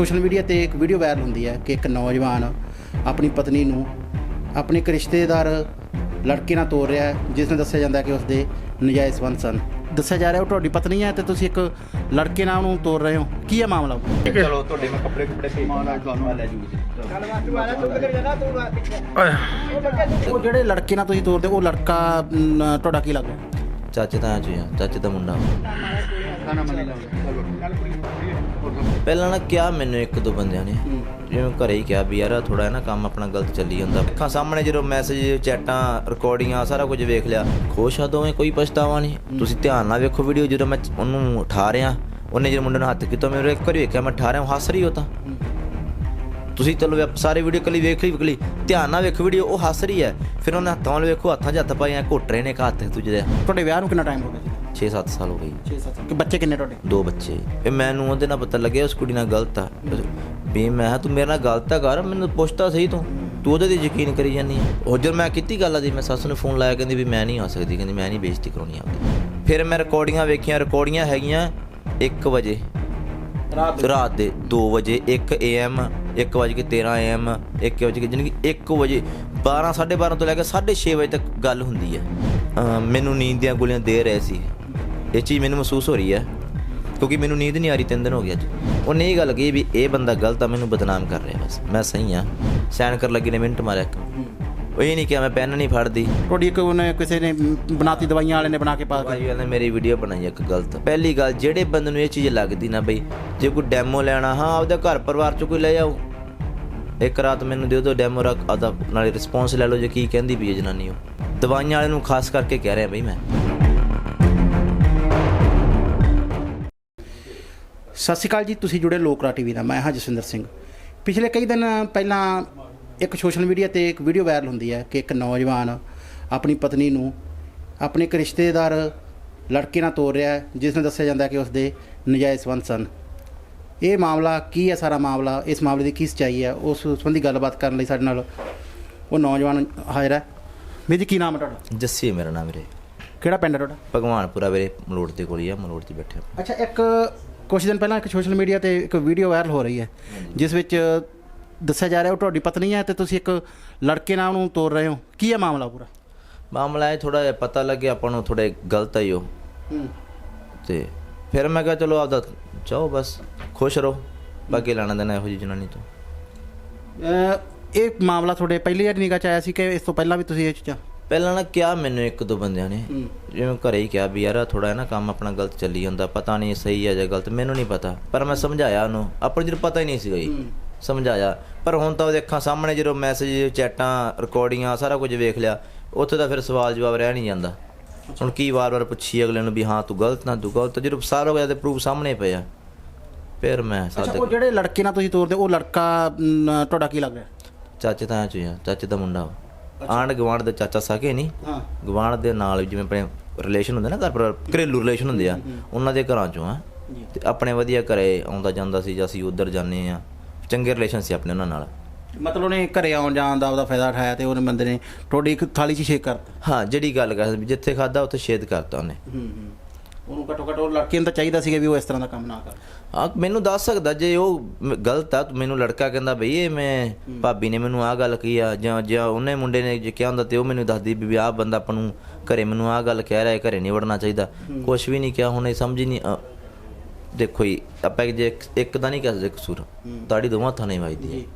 Social media ਤੇ ਇੱਕ video viral ਹੁੰਦੀ ਹੈ ਕਿ ਇੱਕ ਨੌਜਵਾਨ ਆਪਣੀ ਪਤਨੀ ਨੂੰ ਆਪਣੇ ਇੱਕ ਰਿਸ਼ਤੇਦਾਰ ਲੜਕੇ ਨਾਲ ਤੋਰ ਰਿਹਾ ਹੈ ਜਿਸ ਨੂੰ ਦੱਸਿਆ ਜਾਂਦਾ ਹੈ ਕਿ ਉਸਦੇ ਨਜਾਇਜ਼ ਸੰਬੰਧ ਸਨ। ਦੱਸਿਆ ਜਾ ਰਿਹਾ ਉਹ ਤੁਹਾਡੀ ਪਤਨੀ ਹੈ ਤੇ ਤੁਸੀਂ ਇੱਕ ਲੜਕੇ ਨਾਲ ਉਹਨੂੰ ਤੋਰ ਰਹੇ ਹੋ। ਕੀ ਹੈ ਮਾਮਲਾ? ਚਲੋ ਤੁਹਾਡੇ ਮੈਂ ਕੱਪੜੇ ਕੁਪੜੇ ਭੇਜ ਦਿੰਦਾ ਤੁਹਾਨੂੰ ਲੈ ਜੂਗੀ ਉਹ ਜਿਹੜੇ ਲੜਕੇ ਨਾਲ ਤੁਸੀਂ ਤੋਰਦੇ ਉਹ ਲੜਕਾ ਅਮ, ਤੁਹਾਡਾ ਕੀ ਲੱਗਦਾ? ਚਾਚੇ ਤਾਂ ਆ ਚਾਚੇ ਦਾ ਮੁੰਡਾ। ਖਾਣਾ ਮਨੀ ਲਾਉਂਦਾ ਪਹਿਲਾਂ ਨਾ ਕਿਹਾ ਮੈਨੂੰ ਇੱਕ ਦੋ ਬੰਦਿਆਂ ਨੇ ਜਿਵੇਂ ਘਰੇ ਹੀ ਕਿਹਾ ਵੀ ਯਾਰ ਥੋੜਾ ਨਾ ਕੰਮ ਆਪਣਾ ਗਲਤ ਚੱਲੀ ਜਾਂਦਾ। ਅੱਖਾਂ ਸਾਹਮਣੇ ਜਦੋਂ ਮੈਸੇਜ ਚੈਟਾਂ ਰਿਕਾਰਡਿੰਗਾਂ ਸਾਰਾ ਕੁਝ ਵੇਖ ਲਿਆ। ਖੁਸ਼ ਆ ਦੋਵੇਂ ਕੋਈ ਪਛਤਾਵਾ ਨਹੀਂ। ਤੁਸੀਂ ਧਿਆਨ ਨਾਲ ਵੇਖੋ ਵੀਡੀਓ ਜਦੋਂ ਮੈਂ ਉਹਨੂੰ ਉਠਾ ਰਿਹਾ ਉਹਨੇ ਜਦੋਂ ਮੁੰਡੇ ਨੂੰ ਹੱਥ ਕੀਤਾ ਮੇਰੇ ਇੱਕ ਵਾਰੀ ਵੇਖਿਆ ਮੈਂ ਉਠਾ ਰਿਹਾ ਹੱਸ ਰਹੀ ਉਹ ਤਾਂ। ਤੁਸੀਂ ਚਲੋ ਸਾਰੇ ਵੀਡੀਓ ਕੱਲੀ ਵੇਖ ਲਈ ਕਲੀ ਧਿਆਨ ਨਾਲ ਵੇਖੋ ਵੀਡੀਓ ਉਹ ਹੱਸ ਰਹੀ ਹੈ ਫਿਰ ਉਹਨੇ ਹੱਥਾਂ ਵੱਲ ਵੇਖੋ ਹੱਥਾਂ 'ਚ ਹੱਥ ਪਾਏ ਐ ਘੁੱਟ ਰਹੇ ਨੇ ਇੱਕ ਹੱਥ ਦੂਜੇ ਦੇ। ਤੁਹਾਡੇ ਵਿਆਹ ਨੂੰ ਕਿੰਨਾ ਟਾਈਮ ਹੋ ਗਿਆ 6-7 ਸਾਲ ਹੋ ਗਏ 6-7 ਕਿ ਬੱਚੇ ਕਿੰਨੇ ਤੁਹਾਡੇ? ਦੋ ਬੱਚੇ। ਇਹ ਮੈਨੂੰ ਉਹਦੇ ਨਾਲ ਪਤਾ ਲੱਗਿਆ ਉਸ ਕੁੜੀ ਨਾਲ ਗਲਤ ਆ। ਵੀ ਮੈਂ ਕਿਹਾ ਤੂੰ ਮੇਰੇ ਨਾਲ ਗਲਤ ਆ ਕਰ ਮੈਨੂੰ ਪੁੱਛਤਾ ਸਹੀ ਤੂੰ। ਤੂੰ ਉਹਦੇ ਤੇ ਯਕੀਨ ਕਰੀ ਜਾਨੀ ਆ। ਉਹ ਜਦ ਮੈਂ ਕੀਤੀ ਗੱਲ ਆ ਦੀ ਮੈਂ ਸੱਸ ਨੂੰ ਫੋਨ ਲਾਇਆ ਕਹਿੰਦੀ ਵੀ ਮੈਂ ਨਹੀਂ ਆ ਸਕਦੀ ਕਹਿੰਦੀ ਮੈਂ ਨਹੀਂ ਬੇਇੱਜ਼ਤੀ ਕਰਾਉਣੀ ਆਪਦੀ। ਫਿਰ ਮੈਂ ਰਿਕਾਰਡਿੰਗਾਂ ਵੇਖੀਆਂ ਰਿਕਾਰਡਿੰਗਾਂ ਹੈਗੀਆਂ 1 ਵਜੇ। ਰਾਤ ਰਾਤ ਦੇ 2 ਵਜੇ 1 AM 1 ਵਜੇ ਕੇ 13 AM 1 ਵਜੇ ਕੇ ਜਾਣੀ ਕਿ 1 ਵਜੇ 12 12:30 ਤੋਂ ਲੈ ਕੇ 6:30 ਵਜੇ ਤੱਕ ਗੱਲ ਹੁੰਦੀ ਹੈ ਅਹ ਮੈਨੂੰ ਨੀਂਦ ਦੀਆਂ ਗੋਲੀਆਂ ਦੇ ਰਹੇ ਸੀ। ਇਹ ਚੀਜ਼ ਮੈਨੂੰ ਮਹਿਸੂਸ ਹੋ ਰਹੀ ਹੈ ਕਿਉਂਕਿ ਮੈਨੂੰ ਨੀਂਦ ਨਹੀਂ ਆ ਰਹੀ ਤਿੰਨ ਦਿਨ ਹੋ ਗਏ ਅੱਜ। ਉਹਨੇ ਇਹ ਗੱਲ ਕਹੀ ਵੀ ਇਹ ਬੰਦਾ ਗਲਤ ਆ ਮੈਨੂੰ ਬਦਨਾਮ ਕਰ ਰਿਹਾ ਬਸ। ਮੈਂ ਸਹੀ ਆ ਸੈਨ ਕਰ ਲੱਗੀ ਨੇ ਮਿੰਟ ਮਾਰਿਆ ਇੱਕ। ਉਹ ਇਹ ਨਹੀਂ ਕਿਹਾ ਮੈਂ ਪੈਨ ਨਹੀਂ ਫੜਦੀ। ਤੁਹਾਡੀ ਇੱਕ ਉਹਨੇ ਕਿਸੇ ਨੇ ਬਣਾਤੀ ਦਵਾਈਆਂ ਵਾਲੇ ਨੇ ਬਣਾ ਕੇ ਪਾ ਭਾਈ ਵਾਲੇ ਮੇਰੀ ਵੀਡੀਓ ਬਣਾਈ ਇੱਕ ਗਲਤ। ਪਹਿਲੀ ਗੱਲ ਜਿਹੜੇ ਬੰਦੇ ਨੂੰ ਇਹ ਚੀਜ਼ ਲੱਗਦੀ ਨਾ ਬਈ ਜੇ ਕੋਈ ਡੈਮੋ ਲੈਣਾ ਹਾਂ ਆਪਦਾ ਘਰ ਪਰਿਵਾਰ ਚ ਕੋਈ ਲੈ ਜਾਓ ਇੱਕ ਰਾਤ ਮੈਨੂੰ ਦਿਓ ਦੋ ਡੈਮੋ ਰੱਖ ਆਦਾ ਨਾਲੇ ਰਿਸਪੌਂਸ ਲੈ ਲਓ ਜੇ ਕੀ ਕਹਿੰਦੀ ਵੀ ਹੈ ਜਨਾਨੀ ਉਹ। ਦਵਾਈਆਂ ਵਾਲੇ ਨੂੰ ਖਾਸ ਕਰਕੇ ਕਹਿ ਰਿਹਾ ਬਈ ਮੈਂ। ਸਤਿ ਸ਼੍ਰੀ ਅਕਾਲ ਜੀ ਤੁਸੀਂ ਜੁੜੇ ਲੋਕਰਾ ਟੀਵੀ ਨਾਲ। ਮੈਂ ਹਾਂ ਜਸਵਿੰਦਰ ਸਿੰਘ। ਪਿਛਲੇ ਕਈ ਦਿਨ ਪਹਿਲਾਂ ਇੱਕ ਸੋਸ਼ਲ ਮੀਡੀਆ ਤੇ ਇੱਕ ਵੀਡੀਓ ਵਾਇਰਲ ਹੁੰਦੀ ਹੈ ਕਿ ਇੱਕ ਨੌਜਵਾਨ ਆਪਣੀ ਪਤਨੀ ਨੂੰ ਆਪਣੇ ਇੱਕ ਰਿਸ਼ਤੇਦਾਰ ਲੜਕੇ ਨਾਲ ਤੋਰ ਰਿਹਾ ਹੈ ਜਿਸ ਨੂੰ ਦੱਸਿਆ ਜਾਂਦਾ ਹੈ ਕਿ ਉਸਦੇ ਨਜਾਇਜ਼ ਸੰਬੰਧ ਸਨ। ਇਹ ਮਾਮਲਾ ਕੀ ਹੈ ਸਾਰਾ ਮਾਮਲਾ? ਇਸ ਮਾਮਲੇ ਦੀ ਕੀ ਸੱਚਾਈ ਹੈ? ਉਸ ਸੰਬੰਧੀ ਗੱਲਬਾਤ ਕਰਨ ਲਈ ਸਾਡੇ ਨਾਲ ਉਹ ਨੌਜਵਾਨ ਹਾਜ਼ਰ ਹੈ। ਵੀਰ ਜੀ ਕੀ ਨਾਮ ਹੈ ਤੁਹਾਡਾ? ਜੱਸੀ ਹੈ ਮੇਰਾ ਨਾਮ ਵੀਰੇ। ਕਿਹੜਾ ਪਿੰਡ ਹੈ ਤੁਹਾਡਾ? ਭਗਵਾਨਪੁਰਾ ਵੀਰੇ ਮਲੋੜ ਦੇ ਕੋਲ ਹੀ ਆ ਮਲੋੜ 'ਚ ਬੈਠੇ ਆਪਾਂ। ਅੱਛਾ ਇੱਕ ਕੁਝ ਦਿਨ ਪਹਿਲਾਂ ਇੱਕ ਸੋਸ਼ਲ ਮੀਡੀਆ ਤੇ ਇੱਕ ਵੀਡੀਓ ਵਾਇਰਲ ਹੋ ਰਹੀ ਹੈ ਜਿਸ ਵਿੱਚ ਦੱਸਿਆ ਜਾ ਰਿਹਾ ਉਹ ਤੁਹਾਡੀ ਪਤਨੀ ਹੈ ਤੇ ਤੁਸੀਂ ਇੱਕ ਲੜਕੇ ਨਾਲ ਉਹਨੂੰ ਤੋਰ ਰਹੇ ਹੋ। ਕੀ ਹੈ ਮਾਮਲਾ ਪੂਰਾ? ਮਾਮਲਾ ਇਹ ਥੋੜਾ ਜਿਹਾ ਪਤਾ ਲੱਗਿਆ ਆਪਾਂ ਨੂੰ ਥੋੜੇ ਗਲਤ ਆਈ ਉਹ। ਹੂੰ। ਤੇ ਫਿਰ ਮੈਂ ਕਿਹਾ ਚਲੋ ਆਪਦਾ ਜਾਓ ਬਸ ਖੁਸ਼ ਰਹੋ। ਬਾਕੀ ਲੈਣਾ ਦੇਣਾ ਇਹੋ ਜਿਹੀ ਜਨਾਨੀ ਤੋਂ। ਇਹ ਮਾਮਲਾ ਤੁਹਾਡੇ ਪਹਿਲੀ ਵਾਰ ਨਿਗਾਹ ਚ ਆਇਆ ਸੀ ਕਿ ਇਸ ਤੋਂ ਪਹਿਲਾਂ ਵੀ ਤੁਸੀਂ ਇਹ ਚੀਜ਼ਾਂ ਪਹਿਲਾਂ ਨਾ ਕਿਹਾ ਮੈਨੂੰ ਇੱਕ ਦੋ ਬੰਦਿਆਂ ਨੇ। ਜਿਵੇਂ ਘਰੇ ਹੀ ਕਿਹਾ ਵੀ ਯਾਰ ਥੋੜਾ ਨਾ ਕੰਮ ਆਪਣਾ ਗਲਤ ਚੱਲੀ ਜਾਂਦਾ ਪਤਾ ਨਹੀਂ ਸਹੀ ਹੈ ਜਾਂ ਗਲਤ ਮੈਨੂੰ ਨਹੀਂ ਪਤਾ। ਪਰ ਮੈਂ ਸਮਝਾਇਆ ਉਹਨੂੰ ਆਪਾਂ ਜਦੋਂ ਪਤਾ ਹੀ ਨਹੀਂ ਸੀ ਗਈ। ਸਮਝਾਇਆ। ਪਰ ਹੁਣ ਤਾਂ ਉਹਦੇ ਅੱਖਾਂ ਸਾਹਮਣੇ ਜਦੋਂ ਮੈਸੇਜ ਚੈਟਾਂ ਰਿਕਾਰਡਿੰਗਾਂ ਸਾਰਾ ਕੁਝ ਵੇਖ ਲਿਆ ਉੱਥੇ ਤਾਂ ਫਿਰ ਸਵਾਲ ਜਵਾਬ ਰਹਿ ਨਹੀਂ ਜਾਂਦਾ। ਹੁਣ ਕੀ ਵਾਰ-ਵਾਰ ਪੁੱਛੀ ਅਗਲੇ ਨੂੰ ਵੀ ਹਾਂ ਤੂੰ ਗਲਤ ਨਾ ਤੂੰ ਗਲਤ ਜਦੋਂ ਸਾਰ ਹੋ ਗਿਆ ਤੇ ਪ੍ਰੂਫ ਸਾਹਮਣੇ ਪਿਆ ਫਿਰ ਮੈਂ ਸਾਦੇ ਉਹ ਜਿਹੜੇ ਲੜਕੇ ਨਾਲ ਤੁਸੀਂ ਤੋਰਦੇ ਉਹ ਲੜਕਾ ਤੁਹਾਡਾ ਕੀ ਲੱਗ ਰਿਹਾ ਚਾਚੇ ਤਾਂ ਚੁਆ ਚਾਚੇ ਦਾ ਮੁੰਡਾ ਆਂਡ ਗਵਾਂਡ ਦੇ ਚਾਚਾ ਸਾਕੇ ਨਹੀਂ ਹਾਂ। ਗਵਾਂਢ ਦੇ ਨਾਲ ਜਿਵੇਂ ਆਪਣੇ ਰਿਲੇਸ਼ਨ ਹੁੰਦੇ ਨਾ ਘਰ ਪਰ ਘਰੇਲੂ ਰਿਲੇਸ਼ਨ ਹੁੰਦੇ ਆ ਉਹਨਾਂ ਦੇ ਘਰਾਂ ਚੋਂ ਆ। ਤੇ ਆਪਣੇ ਵਧੀਆ ਘਰੇ ਆਉਂਦਾ ਜਾਂਦਾ ਸੀ ਜਾਂ ਅਸੀਂ ਉਧਰ ਜਾਂਦੇ ਆ ਚੰਗੇ ਰਿਲੇਸ਼ਨ ਸੀ ਆਪਣੇ ਉਹਨਾਂ ਨਾਲ। ਮਤਲਬ ਉਹਨੇ ਘਰੇ ਆਉਣ ਜਾਣ ਦਾ ਉਹਦਾ ਫਾਇਦਾ ਉਠਾਇਆ ਤੇ ਉਹਨੇ ਬੰਦੇ ਨੇ ਤੁਹਾਡੀ ਇੱਕ ਥਾਲੀ 'ਚ ਛੇਕ ਕਰਤਾ। ਹਾਂ ਜਿਹੜੀ ਗੱਲ ਕਰ ਜਿੱਥੇ ਖਾਦਾ ਉੱਥੇ ਛੇਦ ਕਰਤਾ ਉਹਨੇ। ਹੂੰ ਹੂੰ। ਉਹਨੂੰ ਘੱਟੋ ਘੱਟ ਲੜਕੇ ਨੂੰ ਤਾਂ ਚਾਹੀਦਾ ਸੀਗਾ ਵੀ ਉਹ ਇਸ ਤਰ੍ਹਾਂ ਦਾ ਕੰਮ ਨਾ ਕਰੇ। ਆ ਮੈਨੂੰ ਦੱਸ ਸਕਦਾ ਜੇ ਉਹ ਮ- ਗਲਤ ਆ ਮੈਨੂੰ ਲੜਕਾ ਕਹਿੰਦਾ ਬਈ ਇਹ ਮੈਂ ਭਾਬੀ ਨੇ ਮੈਨੂੰ ਆਹ ਗੱਲ ਕਹੀ ਆ ਜਾਂ ਜਾਂ ਉਹਨੇ ਮੁੰਡੇ ਨੇ ਜੇ ਕਿਹਾ ਹੁੰਦਾ ਤੇ ਉਹ ਮੈਨੂੰ ਦੱਸਦੀ ਵੀ ਆਹ ਬੰਦਾ ਆਪਾਂ ਨੂੰ ਘਰੇ ਮੈਨੂੰ ਆਹ ਗੱਲ ਕਹਿ ਰਿਹਾ ਹੈ ਘਰੇ ਨਹੀਂ ਵੜਨਾ ਚਾਹੀਦਾ। ਕੁਝ ਵੀ ਨਹੀਂ ਕਿਹਾ ਹੁਣ ਇਹ ਸਮਝ ਹੀ ਨਹੀਂ ਦੇਖੋ ਜੀ ਆਪਾਂ ਜੇ ਇੱਕ- ਇੱਕ ਦਾ ਨਹੀਂ ਕਹਿ ਸਕਦੇ ਕਸੂਰ। ਤਾੜੀ ਦੋਵਾਂ ਥਾਂ ਨਹੀਂ ਵੱਜਦੀ। ਹੈ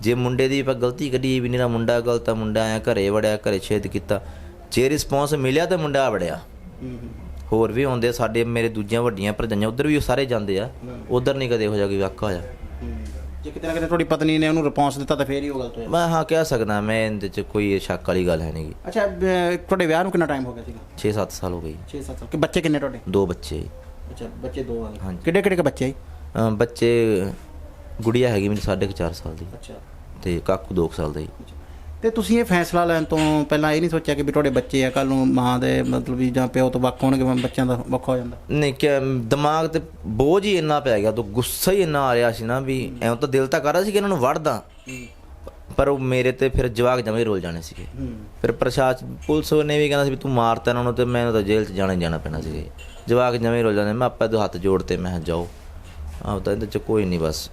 ਜੇ ਮੁੰਡੇ ਦੀ ਆਪਾਂ ਗਲਤੀ ਕੱਢੀ ਵੀ ਮੇਰਾ ਮੁੰਡਾ ਗਲਤ ਆ ਮੁੰਡਾ ਆਇਆ ਘਰੇ ਵੜਿਆ ਘਰੇ ਛੇਦ ਕੀਤਾ। ਜੇ ਰਿਸਪੌਂਸ ਮਿਲਿਆ ਤਾਂ ਮੁੰਡਾ ਵੜਿਆ। ਹੂੰ ਹੂੰ। ਹੋਰ ਵੀ ਆਉਂਦੇ ਸਾਡੇ ਮੇਰੇ ਦੂਜੀਆਂ ਵੱਡੀਆਂ ਭਰਜਾਈਆਂ ਉਧਰ ਵੀ ਉਹ ਸਾਰੇ ਜਾਂਦੇ ਆ। ਉਧਰ ਨਹੀਂ ਕਦੇ ਇਹੋ ਜਿਹਾ ਕੋਈ ਵਾਕਾ ਹੋਇਆ। ਜੇ ਕਿਤੇ ਨਾ ਕਿਤੇ ਤੁਹਾਡੀ ਪਤਨੀ ਨੇ ਉਹਨੂੰ ਰਿਸਪੌਂਸ ਦਿੱਤਾ ਤਾਂ ਫੇਰ ਹੀ ਉਹ ਗਲਤ ਹੋਇਆ। ਮੈਂ ਹਾਂ ਕਹਿ ਸਕਦਾ ਮੈਂ ਇਹਦੇ ਚ ਕੋਈ ਸ਼ੱਕ ਵਾਲੀ ਗੱਲ ਹੈ ਨਹੀਂਗੀ ਅੱਛਾ ਤੁਹਾਡੇ ਵਿਆਹ ਨੂੰ ਕਿੰਨਾ ਟਾਈਮ ਹੋ ਗਿਆ ਸੀਗਾ? 6-7 ਸਾਲ ਹੋ ਗਈ 6-7 ਸਾਲ। ਕਿ ਬੱਚੇ ਕਿੰਨੇ ਤੁਹਾਡੇ? ਦੋ ਬੱਚੇ ਅੱਛਾ ਬੱਚੇ ਦੋ ਆ ਹਾਂਜੀ। ਕਿੱਡੇ ਕਿੱਡੇ ਕੁ ਬੱਚੇ ਆ ਜੀ? ਅਮ ਬੱਚੇ ਗੁੜੀਆ ਹੈਗੀ ਮੇਰੀ 4.5 ਸਾਲ ਦੀ। ਅੱਛਾ। ਤੇ ਕਾਕੂ 2 ਸਾਲ ਦਾ ਹੀ ਤੇ ਤੁਸੀਂ ਇਹ ਫੈਸਲਾ ਲੈਣ ਤੋਂ ਪਹਿਲਾਂ ਇਹ ਨਹੀਂ ਸੋਚਿਆ ਕਿ ਵੀ ਤੁਹਾਡੇ ਬੱਚੇ ਆ ਕੱਲ ਨੂੰ ਮਾਂ ਦੇ ਮਤਲਬ ਵੀ ਜਾਂ ਪਿਓ ਤੋਂ ਵੱਖ ਹੋਣਗੇ ਮੈਂ ਬੱਚਿਆਂ ਦਾ ਵੱਖ ਹੋ ਜਾਂਦਾ। ਨਹੀਂ ਕਿ ਦਿਮਾਗ ਤੇ ਬੋਝ ਹੀ ਇੰਨਾ ਪੈ ਗਿਆ ਤੋਂ ਗੁੱਸਾ ਹੀ ਇੰਨਾ ਆ ਰਿਹਾ ਸੀ ਨਾ ਵੀ ਐਂ ਤਾਂ ਦਿਲ ਤਾਂ ਕਰ ਰਿਹਾ ਸੀ ਕਿ ਇਹਨਾਂ ਨੂੰ ਵੜਦਾ ਪਰ ਉਹ ਮੇਰੇ ਤੇ ਫਿਰ ਜਵਾਕ ਜਮੇ ਰੋਲ ਜਾਣੇ ਸੀਗੇ। ਫਿਰ ਪ੍ਰਸ਼ਾਸਨ ਪੁਲਿਸ ਨੇ ਵੀ ਕਹਿੰਦਾ ਸੀ ਵੀ ਤੂੰ ਮਾਰਤਾ ਇਹਨਾਂ ਨੂੰ ਤੇ ਮੈਨੂੰ ਤਾਂ ਜੇਲ੍ਹ 'ਚ ਜਾਣਾ ਜਾਣਾ ਪੈਣਾ ਸੀਗਾ ਜਵਾਕ ਜਮੇ ਰੋਲ ਜਾਂਦੇ ਮੈਂ ਆਪਾਂ ਤੋਂ ਹੱਥ ਜੋੜਤੇ ਮੈਂ ਕਿਹਾ ਜਾਓ। ਆਪ ਤਾਂ ਇਹਦੇ 'ਚ ਕੋਈ ਨਹੀਂ ਬਸ।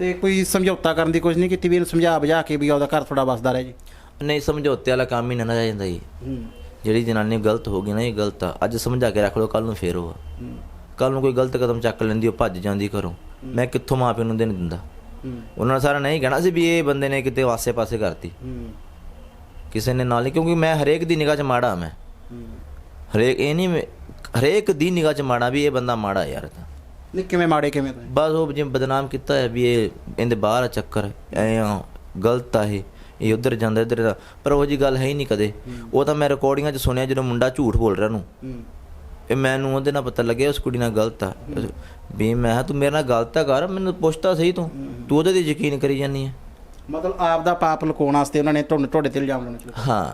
ਤੇ ਕੋਈ ਸਮਝੌਤਾ ਕਰਨ ਦੀ ਕੋਸ਼ਿਸ਼ ਨਹੀਂ ਕੀਤੀ ਵੀ ਇਹਨੂੰ ਸਮਝਾ ਬੁਝਾ ਕੇ ਵੀ ਉਹਦਾ ਘਰ ਥੋੜਾ ਵਸਦਾ ਰਹੇ ਜੀ? ਨਹੀਂ ਸਮਝੌਤੇ ਵਾਲਾ ਕੰਮ ਹੀ ਨਾ ਨਾ ਜਾਂਦਾ ਜੀ। ਜਿਹੜੀ ਜਨਾਨੀ ਗਲਤ ਹੋ ਗਈ ਨਾ ਇਹ ਗਲਤ ਆ। ਅੱਜ ਸਮਝਾ ਕੇ ਰੱਖ ਲਓ ਕੱਲ ਨੂੰ ਫੇਰ ਉਹ ਕੱਲ ਨੂੰ ਕੋਈ ਗਲਤ ਕਦਮ ਚੱਕ ਲੈਂਦੀ ਉਹ ਭੱਜ ਜਾਂਦੀ ਘਰੋਂ। ਮੈਂ ਕਿੱਥੋਂ ਮਾਪਿਆਂ ਨੂੰ ਦੇਣ ਦਿੰਦਾ? ਉਹਨਾਂ ਨੇ ਸਾਰਾ ਨਹੀਂ ਕਹਿਣਾ ਸੀ ਵੀ ਇਹ ਬੰਦੇ ਨੇ ਕਿਤੇ ਆਸੇ-ਪਾਸੇ ਕਰਤੀ। ਕਿਸੇ ਨੇ ਨਾਲ ਕਿਉਂਕਿ ਮੈਂ ਹਰੇਕ ਦੀ ਨਿਗਾਹ 'ਚ ਮਾੜਾ ਮੈਂ। ਹਰੇਕ ਇਹ ਨਹੀਂ ਹਰੇਕ ਦੀ ਨਿਗਾਹ 'ਚ ਮਾੜਾ ਵੀ ਇਹ ਬੰਦਾ ਮਾੜਾ ਯਾਰ। ਤਾਂ ਨਹੀਂ ਕਿਵੇਂ ਮਾੜੇ ਕਿਵੇਂ ਬਸ ਉਹ ਜਿਵੇਂ ਬਦਨਾਮ ਕੀਤਾ ਹੈ ਵੀ ਇਹ ਇਹਦੇ ਬਾਹਰ ਆ ਚੱਕਰ ਐ ਆ ਗਲਤ ਆ ਇਹ ਇਹ ਉਧਰ ਜਾਂਦਾ ਇੱਧਰ ਦਾ ਪਰ ਉਹ ਜੀ ਗੱਲ ਹੈ ਹੀ ਨਹੀਂ ਕਦੇ। ਉਹ ਤਾਂ ਮੈਂ ਰਿਕਾਰਡਿੰਗਾਂ 'ਚ ਸੁਣਿਆ ਜਦੋਂ ਮੁੰਡਾ ਝੂਠ ਬੋਲ ਰਿਹਾ ਨੂੰ ਇਹ ਮੈਨੂੰ ਉਹਦੇ ਨਾਲ ਪਤਾ ਲੱਗਿਆ ਉਸ ਕੁੜੀ ਨਾਲ ਗਲਤ ਆ। ਵੀ ਮੈਂ ਕਿਹਾ ਤੂੰ ਮੇਰੇ ਨਾਲ ਗਲਤ ਆ ਕਰ ਮੈਨੂੰ ਪੁੱਛਤਾ ਸਹੀ ਤੂੰ। ਤੂੰ ਉਹਦੇ ਤੇ ਯਕੀਨ ਕਰੀ ਜਾਂਦੀ ਹੈ ਮਤਲਬ ਆਪ ਦਾ ਪਾਪ ਲੁਕਾਉਣ ਵਾਸਤੇ ਉਹਨਾਂ ਨੇ ਤੁਹਾਡੇ ਤੁਹਾਡੇ ਤੇ ਇਲਜ਼ਾਮ ਲਾਉਣੇ ਹਾਂ।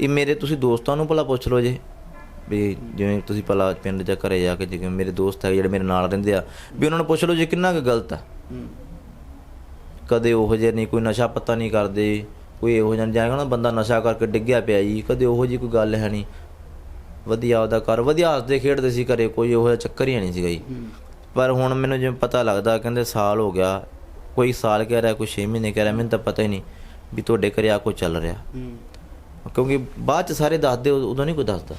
ਇਹ ਮੇਰੇ ਤੁਸੀਂ ਦੋਸਤਾਂ ਨੂੰ ਭਲਾ ਪੁੱਛ ਲਓ ਜੇ। ਵੀ ਜਿਵੇਂ ਤੁਸੀਂ ਭਲਾ ਪਿੰਡ ਜਾਂ ਘਰੇ ਜਾ ਕੇ ਜਿਵੇਂ ਮੇਰੇ ਦੋਸਤ ਹੈ ਜਿਹੜੇ ਮੇਰੇ ਨਾਲ ਰਹਿੰਦੇ ਆ ਵੀ ਉਹਨਾਂ ਨੂੰ ਪੁੱਛ ਲਓ ਜੇ ਕਿੰਨਾ ਕੁ ਗਲਤ ਆ। ਕਦੇ ਉਹੋ ਜਿਹੇ ਨਹੀਂ ਕੋਈ ਨਸ਼ਾ ਪੱਤਾ ਨਹੀਂ ਕਰਦੇ ਕੋਈ ਇਹੋ ਜਿਹਾ ਜਾਏਗਾ ਨਾ ਬੰਦਾ ਨਸ਼ਾ ਕਰਕੇ ਡਿੱਗਿਆ ਪਿਆ ਜੀ ਕਦੇ ਉਹੋ ਜੀ ਕੋਈ ਗੱਲ ਹੈ ਨਹੀਂ। ਵਧੀਆ ਉਹਦਾ ਕਰ ਵਧੀਆ ਹੱਸਦੇ ਖੇਡਦੇ ਸੀ ਘਰੇ ਕੋਈ ਉਹੋ ਜਿਹਾ ਚੱਕਰ ਹੀ ਨਹੀਂ ਸੀਗਾ ਜੀ। ਪਰ ਹੁਣ ਮੈਨੂੰ ਜਿਵੇਂ ਪਤਾ ਲੱਗਦਾ ਕਹਿੰਦੇ ਸਾਲ ਹੋ ਗਿਆ ਕੋਈ ਸਾਲ ਕਹਿ ਰਿਹਾ ਕੋਈ 6 ਮਹੀਨੇ ਕਹਿ ਰਿਹਾ ਮੈਨੂੰ ਤਾਂ ਪਤਾ ਹੀ ਨਹੀਂ ਵੀ ਤੁਹਾਡੇ ਘਰੇ ਆ ਕੁਛ ਚੱਲ ਰਿਹਾ। ਕਿਉਂਕਿ ਬਾਅਦ ਚ ਸਾਰੇ ਦੱਸਦੇ ਉਦੋਂ ਨਹੀਂ ਕੋਈ ਦੱਸਦਾ।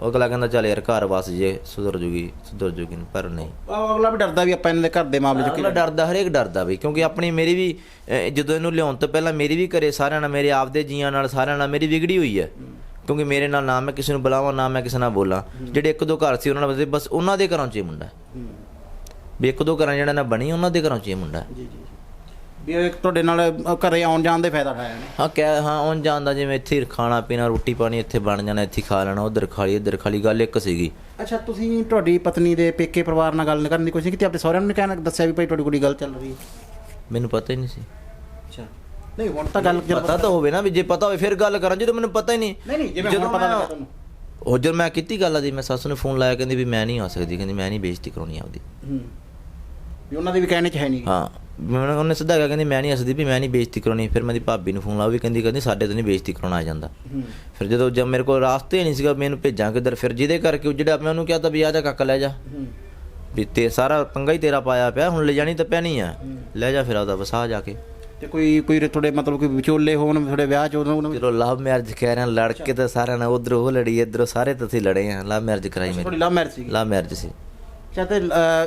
ਉਹ ਅਗਲਾ ਕਹਿੰਦਾ ਚੱਲ ਯਾਰ ਘਰ ਵਸ ਜੇ ਸੁਧਰ ਜੂਗੀ ਸੁਧਰ ਜੂਗੀ ਪਰ ਨਹੀਂ। ਉਹ ਅਗਲਾ ਵੀ ਡਰਦਾ ਵੀ ਆਪਾਂ ਇਹਨਾਂ ਦੇ ਘਰ ਦੇ ਮਾਮਲੇ 'ਚ ਅਗਲਾ ਡਰਦਾ ਹਰੇਕ ਡਰਦਾ ਬਈ ਕਿਉਂਕਿ ਆਪਣੀ ਮੇਰੀ ਵੀ ਜਦੋਂ ਇਹਨੂੰ ਲਿਆਉਣ ਤੋਂ ਪਹਿਲਾਂ ਮੇਰੀ ਵੀ ਘਰੇ ਸਾਰਿਆਂ ਨਾਲ ਮੇਰੇ ਆਪਦੇ ਜੀਆਂ ਨਾਲ ਸਾਰਿਆਂ ਨਾਲ ਮੇਰੀ ਵਿਗੜੀ ਹੋਈ ਹੈ। ਕਿਉਂਕਿ ਮੇਰੇ ਨਾਲ ਨਾ ਮੈਂ ਕਿਸੇ ਨੂੰ ਬੁਲਾਵਾਂ ਨਾ ਮੈਂ ਕਿਸੇ ਨਾਲ ਬੋਲਾਂ। ਜਿਹੜੇ ਇੱਕ ਦੋ ਘਰ ਸੀ ਉਹਨਾਂ ਨਾਲ ਬਸ- ਉਹਨਾਂ ਦੇ ਘਰਾਂ 'ਚ ਹੀ ਮੁੰਡਾ। ਵੀ ਇੱਕ ਦੋ ਘਰਾਂ ਜਿਹੜਾ ਨਾ ਬਣੀ ਉਹਨਾਂ ਦੇ ਘਰਾਂ 'ਚ ਹੀ ਮੁੰਡਾ। ਜੀ ਜੀ। ਵੀ ਇਹ ਤੁਹਾਡੇ ਨਾਲ ਘਰੇ ਆਉਣ ਜਾਣ ਦੇ ਫਾਇਦਾ ਉਠਾਇਆ ਨੇ ਹਾਂ ਕਹਿ ਹਾਂ ਉਹ ਜਾਂਦਾ ਜਿਵੇਂ ਇੱਥੇ ਹੀ ਖਾਣਾ ਪੀਣਾ ਰੋਟੀ ਪਾਣੀ ਇੱਥੇ ਬਣ ਜਾਣਾ ਇੱਥੇ ਖਾ ਲੈਣਾ ਉਧਰ ਖਾ ਲਈ ਇੱਧਰ ਖਾ ਲਈ ਗੱਲ ਇੱਕ ਸੀਗੀ। ਅੱਛਾ ਤੁਸੀਂ ਤੁਹਾਡੀ ਪਤਨੀ ਦੇ ਪੇਕੇ ਪਰਿਵਾਰ ਨਾਲ ਗੱਲ ਕਰਨ ਦੀ ਕੋਸ਼ਿਸ਼ ਕੀਤੀ? ਆਪਣੇ ਸਹੁਰਿਆਂ ਨੂੰ ਕਹਿਣਾ ਦੱਸਿਆ ਵੀ ਭਾਈ ਤੁਹਾਡੀ ਕੁੜੀ ਗੱਲ ਚੱਲ ਰਹੀ ਹੈ? ਮੈਨੂੰ ਪਤਾ ਹੀ ਨਹੀਂ ਸੀ। ਅੱਛਾ। ਨਹੀਂ ਹੁਣ ਤਾਂ ਗੱਲ ਪਤਾ ਤਾਂ ਹੋਵੇ ਨਾ ਵੀ ਜੇ ਪਤਾ ਹੋਵੇ ਫਿਰ ਗੱਲ ਕਰਾਂ ਜਦੋਂ ਮੈਨੂੰ ਪਤਾ ਹੀ ਨਹੀਂ। ਨਹੀਂ ਨਹੀਂ ਜਦੋਂ ਪਤਾ ਲੱਗਾ ਤੁਹਾਨੂੰ ਉਹ ਜਦ ਮੈਂ ਕੀਤੀ ਗੱਲ ਆ ਦੀ ਮੈਂ ਸੱਸ ਨੂੰ ਫੋਨ ਲਾਇਆ ਕਹਿੰਦੀ ਵੀ ਮੈਂ ਨਹੀਂ ਆ ਸਕਦੀ ਕਹਿੰਦੀ ਮੈਂ ਨਹੀਂ ਬੇਇੱਜ਼ਤੀ ਕਰਾਉਣੀ ਆਪਦੀ। ਹੂੰ। ਵੀ ਉਹਨਾਂ ਦੇ ਵੀ ਕਹਿਣੇ ਚ ਹੈ ਨਹੀਂ ਹਾਂ। ਮੈਨੂੰ ਉਹਨੇ ਸਿੱਧਾ ਕਿਹਾ ਕਹਿੰਦੀ ਮੈਂ ਨਹੀਂ ਹੱਸਦੀ ਵੀ ਮੈਂ ਨਹੀਂ ਬੇਇੱਜ਼ਤੀ ਕਰਾਉਣੀ। ਫਿਰ ਮੈਂ ਦੀ ਭਾਬੀ ਨੂੰ ਫੋਨ ਉਹ ਵੀ ਕਹਿੰਦੀ ਕਹਿੰਦੀ ਸਾਡੇ ਤੋਂ ਨਹੀਂ ਬੇਇੱਜ਼ਤੀ ਕਰਾਉਣਾ ਆ ਜਾਂਦਾ। ਫਿਰ ਜਦੋਂ ਜਦ ਮੇਰੇ ਕੋਲ ਰਾਸਤੇ ਨਹੀਂ ਸੀਗਾ ਮੈਨੂੰ ਭੇਜਾਂ ਕਿੱਧਰ। ਫਿਰ ਜਿਹਦੇ ਕਰਕੇ ਜਿਹੜਾ ਮੈਂ ਉਹਨੂੰ ਕਿਹਾ ਤਾਂ ਵੀ ਆ ਜਾ ਕਾਕਾ ਲੈ ਜਾ। ਵੀ ਤੇ ਸਾਰਾ ਪੰਗਾ ਹੀ ਤੇਰਾ ਪਾਇਆ ਪਿਆ ਹੁਣ ਲੈ ਜਾਣੀ ਤਾਂ ਪੈਣੀ ਆ। ਲੈ ਜਾ ਫਿਰ ਆਪਦਾ ਵਸਾ ਜਾ ਕੇ। ਤੇ ਕੋਈ ਕੋਈ ਤੁਹਾਡੇ ਮਤਲਬ ਕੋਈ ਵਿਚੋਲੇ ਹੋਣ ਤੁਹਾਡੇ ਵਿਆਹ ਚ ਉਹਨਾਂ ਨੂੰ ਚਲੋ ਲਵ ਮੈਰਿਜ ਕਹਿ ਰਹੇ ਲੜ ਕੇ ਤਾਂ ਸਾਰਿਆਂ ਨਾਲ ਉਧਰ ਉਹ ਲੜੀ ਇੱਧਰ ਸਾਰੇ ਤੁਸੀਂ ਲੜੇ ਆ। ਲਵ ਮੈਰਿਜ ਕਰਾਈ ਮੇਰੀ। ਲਵ ਮੈਰਿਜ ਸੀ ਲਵ ਮੈਰਿਜ ਸੀ। ਅੱਛਾ ਤੇ ਅ,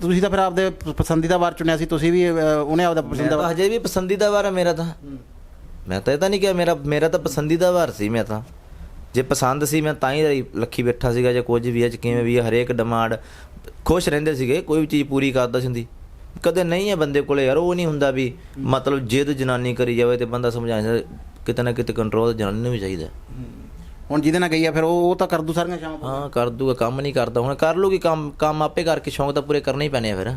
ਤੁਸੀਂ ਤਾਂ ਫਿਰ ਆਪਦੇ ਪਸੰਦੀਦਾ ਵਾਰ ਚੁਣਿਆ ਸੀ ਤੁਸੀਂ ਵੀ ਉਹਨੇ ਆਪਦਾ ਪਸੰਦੀਦਾ ਤਾਂ ਹਜੇ ਵੀ ਪਸੰਦੀਦਾ ਵਾਰ ਆ ਮੇਰਾ ਤਾਂ। ਮੈਂ ਤਾਂ ਇਹ ਤਾਂ ਨਹੀਂ ਕਿਹਾ ਮੇਰਾ ਮੇਰਾ ਤਾਂ ਪਸੰਦੀਦਾ ਵਾਰ ਸੀ ਮੈਂ ਤਾਂ। ਜੇ ਪਸੰਦ ਸੀ ਮੈਂ ਤਾਂ ਹੀ ਲੱਖੀ ਬੈਠਾ ਸੀਗਾ ਜਾਂ ਕੁਝ ਵੀ ਹੈ ਕਿਵੇਂ ਵੀ ਹੈ, ਹਰੇਕ ਡਿਮਾਂਡ। ਖੁਸ਼ ਰਹਿੰਦੇ ਸੀਗੇ ਕੋਈ ਵੀ ਚੀਜ਼ ਪੂਰੀ ਕਰਦਾ ਸੀ ਹੁੰਦੀ। ਕਦੇ ਨਹੀਂ ਹੈ ਬੰਦੇ ਕੋਲੇ ਯਾਰ ਉਹ ਨਹੀਂ ਹੁੰਦਾ ਵੀ ਮਤਲਬ ਜਿੱਦ ਜਨਾਨੀ ਕਰੀ ਜਾਵੇ ਤੇ ਬੰਦਾ ਸਮਝਾ ਕਿਤੇ ਨਾ ਕਿਤੇ ਕੰਟਰੋਲ ਜਨਾਨੀ ਨੂੰ ਵੀ ਚਾਹੀਦਾ। ਹੁਣ ਜਿਹਦੇ ਨਾਲ ਗਈ ਆ ਫਿਰ ਉਹ ਉਹ ਤਾਂ ਕਰ ਦੂ ਸਾਰੀਆਂ ਸ਼ਾਮ ਹਾਂ ਕਰ ਦੂਗਾ ਕੰਮ ਨਹੀਂ ਕਰਦਾ। ਹੁਣ ਕਰ ਲੂਗੀ ਕੰਮ ਕੰਮ ਆਪੇ ਕਰਕੇ ਸ਼ੌਂਕ ਤਾਂ ਪੂਰੇ ਕਰਨੇ ਹੀ ਪੈਣੇ ਆ ਫਿਰ।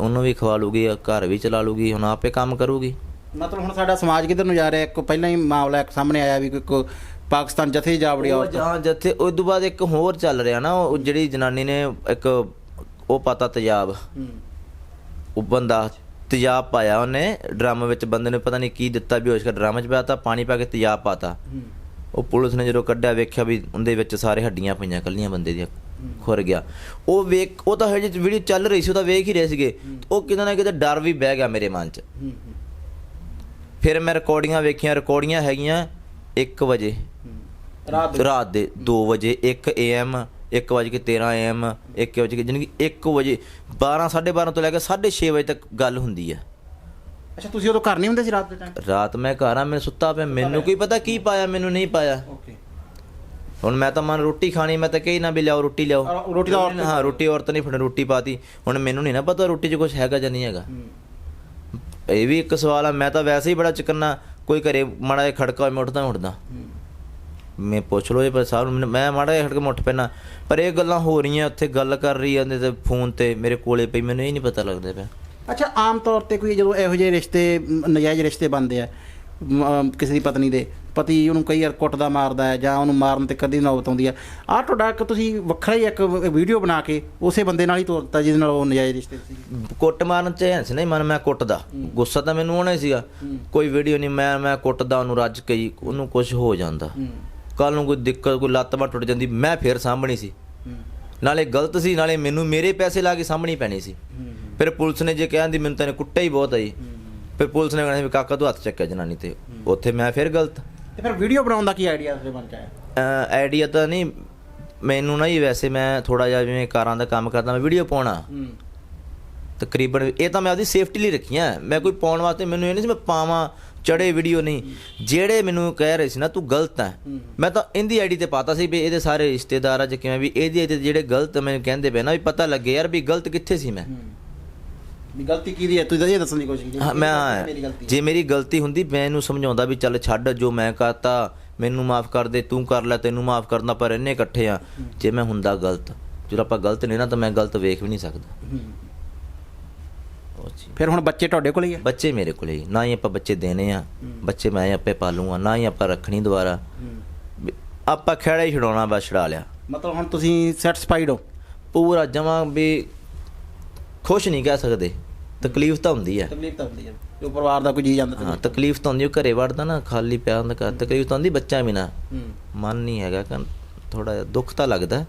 ਉਹਨੂੰ ਵੀ ਖਵਾ ਲੂਗੀ ਘਰ ਵੀ ਚਲਾ ਲੂਗੀ ਹੁਣ ਆਪੇ ਕੰਮ ਕਰੂਗੀ। ਮਤਲਬ ਹੁਣ ਸਾਡਾ ਸਮਾਜ ਕਿੱਧਰ ਨੂੰ ਜਾ ਰਿਹਾ? ਇੱਕ ਪਹਿਲਾਂ ਹੀ ਮਾਮਲਾ ਇੱਕ ਸਾਹਮਣੇ ਆਇਆ ਵੀ ਕੋਈ ਪਾਕਿਸਤਾਨ ਜਥੇ ਜਾ ਵੜੀ ਉਹ ਔਰਤ। ਜਾਂ ਜਿੱਥੇ ਉਸ ਤੋਂ ਬਾਅਦ ਇੱਕ ਹੋਰ ਚੱਲ ਰਿਹਾ ਨਾ ਉਹ ਜਿਹੜੀ ਜਨਾਨੀ ਨੇ ਇੱਕ ਉਹ ਪਤਾ ਤੇਜ਼ਾਬ। ਹੂੰ। ਉਹ ਬੰਦਾ ਤੇਜ਼ਾਬ ਪਾਇਆ ਉਹਨੇ ਡਰਮ ਵਿੱਚ। ਬੰਦੇ ਨੇ ਪਤਾ ਨਹੀਂ ਕੀ ਦਿੱਤਾ ਬੇਹੋਸ਼ ਕਰ ਡਰਮ 'ਚ ਪਿਆ ਤਾਂ ਪਾਣੀ ਪਾ ਕੇ ਤੇਜ਼ਾਬ ਪਾਤਾ। ਹੂੰ। ਉਹ ਪੁਲਿਸ ਨੇ ਜਦੋਂ ਕੱਢਿਆ ਵੇਖਿਆ ਵੀ ਉਹਦੇ ਵਿੱਚ ਸਾਰੇ ਹੱਡੀਆਂ ਪਈਆਂ ਕੱਲੀਆਂ ਬੰਦੇ ਦੀਆਂ ਖੁਰ ਗਿਆ। ਉਹ ਵੇਖ ਉਹ ਤਾਂ ਹਜੇ ਵੀਡੀਓ ਚੱਲ ਰਹੀ ਸੀ ਉਹ ਤਾਂ ਵੇਖ ਹੀ ਰਹੇ ਸੀਗੇ। ਉਹ ਕਿਤੇ ਨਾ ਕਿਤੇ ਡਰ ਵੀ ਬਹਿ ਗਿਆ ਮੇਰੇ ਮਨ 'ਚ। ਫਿਰ ਮੈਂ ਰਿਕਾਰਡਿੰਗਾਂ ਵੇਖੀਆਂ ਰਿਕਾਰਡਿੰਗਾਂ ਹੈਗੀਆਂ 1 ਵਜੇ। ਰਾਤ ਦੇ। ਰਾਤ ਦੇ 2 ਵਜੇ 1 AM 1 ਵਜੇ ਕੇ 13 AM 1 ਵਜੇ ਕੇ ਜਾਣੀ ਕਿ 1 ਵਜੇ 12 12:30 ਤੋਂ ਲੈ ਕੇ 6:30 ਵਜੇ ਤੱਕ ਗੱਲ ਹੁੰਦੀ ਹੈ ਅੱਛਾ ਤੁਸੀਂ ਉਦੋਂ ਘਰ ਨਹੀਂ ਹੁੰਦੇ ਸੀ ਰਾਤ ਦੇ ਟਾਈਮ ਰਾਤ ਮੈਂ ਘਰ ਆ ਮੈਂ ਸੁੱਤਾ ਪਿਆ ਮੈਨੂੰ ਕੀ ਪਤਾ ਕੀ ਪਾਇਆ ਮੈਨੂੰ ਨਹੀਂ ਪਾਇਆ। ਓਕੇ ਹੁਣ ਮੈਂ ਤਾਂ ਮਨ ਰੋਟੀ ਖਾਣੀ ਮੈਂ ਤਾਂ ਕਹੀ ਨਾ ਵੀ ਲਿਆਓ ਰੋਟੀ ਲਿਆਓ। ਰੋਟੀ ਤਾਂ ਔਰਤ- ਹਾਂ ਰੋਟੀ ਔਰਤ ਨਹੀਂ ਫੜ ਰੋਟੀ ਪਾਤੀ। ਹੁਣ ਮੈਨੂੰ ਨਹੀਂ ਨਾ ਪਤਾ ਰੋਟੀ 'ਚ ਕੁਝ ਹੈਗਾ ਜਾਂ ਨਹੀਂ ਹੈਗਾ। ਇਹ ਵੀ ਇੱਕ ਸਵਾਲ ਆ ਮੈਂ ਤਾਂ ਵੈਸੇ ਹੀ ਬੜਾ ਚਿਕਨਾ ਕੋਈ ਘਰੇ ਮਾੜਾ ਜਿਹਾ ਖੜਕਾ ਮੈਂ ਉੱਠਦਾ ਉੱਠਦਾ। ਮੈਂ ਪੁੱਛ ਲੋ ਇਹ ਪਰ ਸਾਹਿਬ ਮੈਂ ਮਾੜਾ ਜਿਹਾ ਖੜਕ ਮੈਂ ਉੱਠ ਪੈਣਾ ਪਰ ਇਹ ਗੱਲਾਂ ਹੋ ਰਹੀਆਂ ਉੱਥੇ ਗੱਲ ਕਰ ਰਹੀ ਜਾਂਦੇ ਤੇ ਫੋਨ ਤੇ ਮੇਰੇ ਕੋਲੇ ਪਈ ਮੈਨੂੰ ਇਹ ਨਹੀਂ ਪਤਾ ਲੱਗਦਾ ਪਿਆ। ਅੱਛਾ ਆਮ ਤੌਰ ਤੇ ਕੋਈ ਜਦੋਂ ਇਹੋ ਜਿਹੇ ਰਿਸ਼ਤੇ ਨਜਾਇਜ਼ ਰਿਸ਼ਤੇ ਬਣਦੇ ਆ ਕਿਸੇ ਦੀ ਪਤਨੀ ਦੇ ਪਤੀ ਉਹਨੂੰ ਕਈ ਵਾਰ ਕੁੱਟਦਾ ਮਾਰਦਾ ਹੈ ਜਾਂ ਉਹਨੂੰ ਮਾਰਨ ਤੇ ਕਦੀ ਨੌਬਤ ਆਉਂਦੀ ਆ ਆਹ ਤੁਹਾਡਾ ਇੱਕ ਤੁਸੀਂ ਵੱਖਰਾ ਹੀ ਇੱਕ ਵੀਡੀਓ ਬਣਾ ਕੇ ਉਸੇ ਬੰਦੇ ਨਾਲ ਹੀ ਤੋਰਤਾ ਜਿਹਦੇ ਨਾਲ ਉਹ ਨਜਾਇਜ਼ ਰਿਸ਼ਤੇ ਸੀ। ਕੁੱਟ ਮਾਰਨ ਚ ਐਂ ਸੀ ਨਹੀਂ ਮਨ ਮੈਂ ਕੁੱਟਦਾ। ਗੁੱਸਾ ਤਾਂ ਮੈਨੂੰ ਆਉਣਾ ਹੀ ਸੀਗਾ। ਕੋਈ ਵੀਡੀਓ ਨਹੀਂ ਮੈਂ ਮੈਂ ਕੁੱਟਦਾ ਉਹਨੂੰ ਰੱਜ ਕੇ ਹੀ, ਉਹਨੂੰ ਕੁਝ ਹੋ ਜਾਂਦਾ। ਕੱਲ ਨੂੰ ਕੋਈ ਦਿੱਕਤ ਕੋਈ ਲੱਤ ਬਾਂਹ ਟੁੱਟ ਜਾਂਦੀ ਮੈਂ ਫੇਰ ਸਾਂਭਣੀ ਸੀ। ਨਾਲੇ ਗਲਤ ਸੀ ਨਾਲੇ ਮੈਨੂੰ ਮੇਰੇ ਪੈਸੇ ਲਾ ਕੇ ਸਾਂਭਣੀ ਪੈਣੀ ਸੀ। ਫਿਰ ਪੁਲਿਸ ਨੇ ਜੇ ਕਹਿੰਦੀ ਮੈਨੂੰ ਤੈਨੂੰ ਕੁੱਟਿਆ ਹੀ ਬਹੁਤ ਆਈ ਫਿਰ ਪੁਲਿਸ ਨੇ ਕਹਿਣਾ ਵੀ ਕਾਕਾ ਤੂੰ ਹੱਥ ਚੱਕਿਆ ਜਨਾਨੀ ਤੇ। ਉੱਥੇ ਮੈਂ ਫਿਰ ਗਲਤ। ਤੇ ਫਿਰ ਵੀਡੀਓ ਬਣਾਉਣ ਦਾ ਕੀ ਆਈਡੀਆ ਤੁਹਾਡੇ ਮਨ ਚ ਆਇਆ ਆਈਡੀਆ ਤਾਂ ਨਹੀਂ ਮੈਨੂੰ ਨਾ ਹੀ ਵੈਸੇ ਮੈਂ ਥੋੜਾ ਜਿਹਾ ਜਿਵੇਂ ਕਾਰਾਂ ਦਾ ਕੰਮ ਕਰਦਾ ਮੈਂ ਵੀਡੀਓ ਪਾਉਣਾ। ਤਕਰੀਬਨ ਇਹ ਤਾਂ ਮੈਂ ਆਪਦੀ ਸੇਫਟੀ ਲਈ ਰੱਖੀਆਂ ਮੈਂ ਕੋਈ ਪਾਉਣ ਵਾਸਤੇ ਮੈਨੂੰ ਇਹ ਨਹੀਂ ਸੀ ਮੈਂ ਪਾਵਾਂ ਚੜੇ ਵੀਡੀਓ ਨਹੀਂ। ਜਿਹੜੇ ਮੈਨੂੰ ਕਹਿ ਰਹੇ ਸੀ ਨਾ ਤੂੰ ਗਲਤ ਹੈ। ਮੈਂ ਤਾਂ ਇਹਦੀ ਆਈਡੀ ਤੇ ਪਾਤਾ ਸੀ ਵੀ ਇਹਦੇ ਸਾਰੇ ਰਿਸ਼ਤੇਦਾਰਾਂ ਚ ਕਿਵੇਂ ਵੀ ਇਹਦੀ ਇਹਦੇ ਜਿਹੜੇ ਗਲਤ ਮੈਨੂੰ ਕਹਿੰਦੇ ਪਏ ਨਾ ਵੀ ਪਤਾ ਲੱਗੇ ਯਾਰ ਵੀ ਗਲਤ ਕਿੱਥੇ ਸੀ ਮੈਂ। ਵੀ ਗਲਤੀ ਕੀ ਦੀ ਹੈ? ਤੁਸੀਂ ਇਹ ਦੱਸਣ ਦੀ ਕੋਸ਼ਿਸ਼ ਕੀਤੀ ਹਾਂ, ਮੈਂ ਮੇਰੀ ਗਲਤੀ ਹੈ। ਜੇ ਮੇਰੀ ਗਲਤੀ ਹੁੰਦੀ ਮੈਂ ਇਹਨੂੰ ਸਮਝਾਉਂਦਾ ਵੀ ਚੱਲ ਛੱਡ ਜੋ ਮੈਂ ਕਰਤਾ ਮੈਨੂੰ ਮਾਫ ਕਰ ਦੇ ਤੂੰ ਕਰ ਲੈ ਤੈਨੂੰ ਮਾਫ ਕਰਨਾ ਪਰ ਇੰਨੇ ਇਕੱਠੇ ਆ ਜੇ ਮੈਂ ਹੁੰਦਾ ਗਲਤ ਜਦੋਂ ਆਪਾਂ ਗਲਤ ਨਹੀਂ ਨਾ ਤਾਂ ਮੈਂ ਗਲਤ ਵੇਖ ਵੀ ਨਹੀਂ ਸਕਦਾ। ਹੂੰ। ਉਹ ਚੀਜ਼। ਫਿਰ ਹੁਣ ਬੱਚੇ ਤੁਹਾਡੇ ਕੋਲ ਹੀ ਆ? ਬੱਚੇ ਮੇਰੇ ਕੋਲੇ ਹੀ, ਨਾ ਹੀ ਆਪਾਂ ਬੱਚੇ ਦੇਣੇ ਆ ਬੱਚੇ ਮੈਂ ਆਪੇ ਪਾਲੂਗਾ ਨਾ ਹੀ ਆਪਾਂ ਰੱਖਣੀ ਦੁਬਾਰਾ। ਵੀ ਆਪਾਂ ਖੇੜਾ ਹੀ ਛਡਾਉਣਾ ਬਸ ਛਡਾ ਲਿਆ। ਮਤਲਬ ਹੁਣ ਤੁਸੀਂ ਸੈਟੀਸਫਾਈਡ ਹੋ? ਪੂਰਾ ਜਮਾ ਵੀ ਖੁਸ਼ ਨਹੀਂ ਕਹਿ ਸਕਦੇ। ਤਕਲੀਫ ਤਾਂ ਹੁੰਦੀ ਹੈ। ਤਕਲੀਫ ਤਾਂ ਹੁੰਦੀ ਹੈ। ਜੋ ਪਰਿਵਾਰ ਦਾ ਕੋਈ ਜੀ ਜਾਂਦਾ ਹਾਂ ਤਕਲੀਫ ਤਾਂ ਹੁੰਦੀ ਉਹ ਘਰੇ ਵੜਦਾ ਨਾ ਖਾਲੀ ਪਿਆ ਹੁੰਦਾ ਘਰ। ਤਕਲੀਫ ਤਾਂ ਹੁੰਦੀ ਬੱਚਾ ਵੀ ਨਾ ਮਨ ਨਹੀਂ ਹੈਗਾ ਕਿ ਥੋੜਾ ਜਿਹਾ ਦੁੱਖ ਤਾਂ ਲੱਗਦਾ।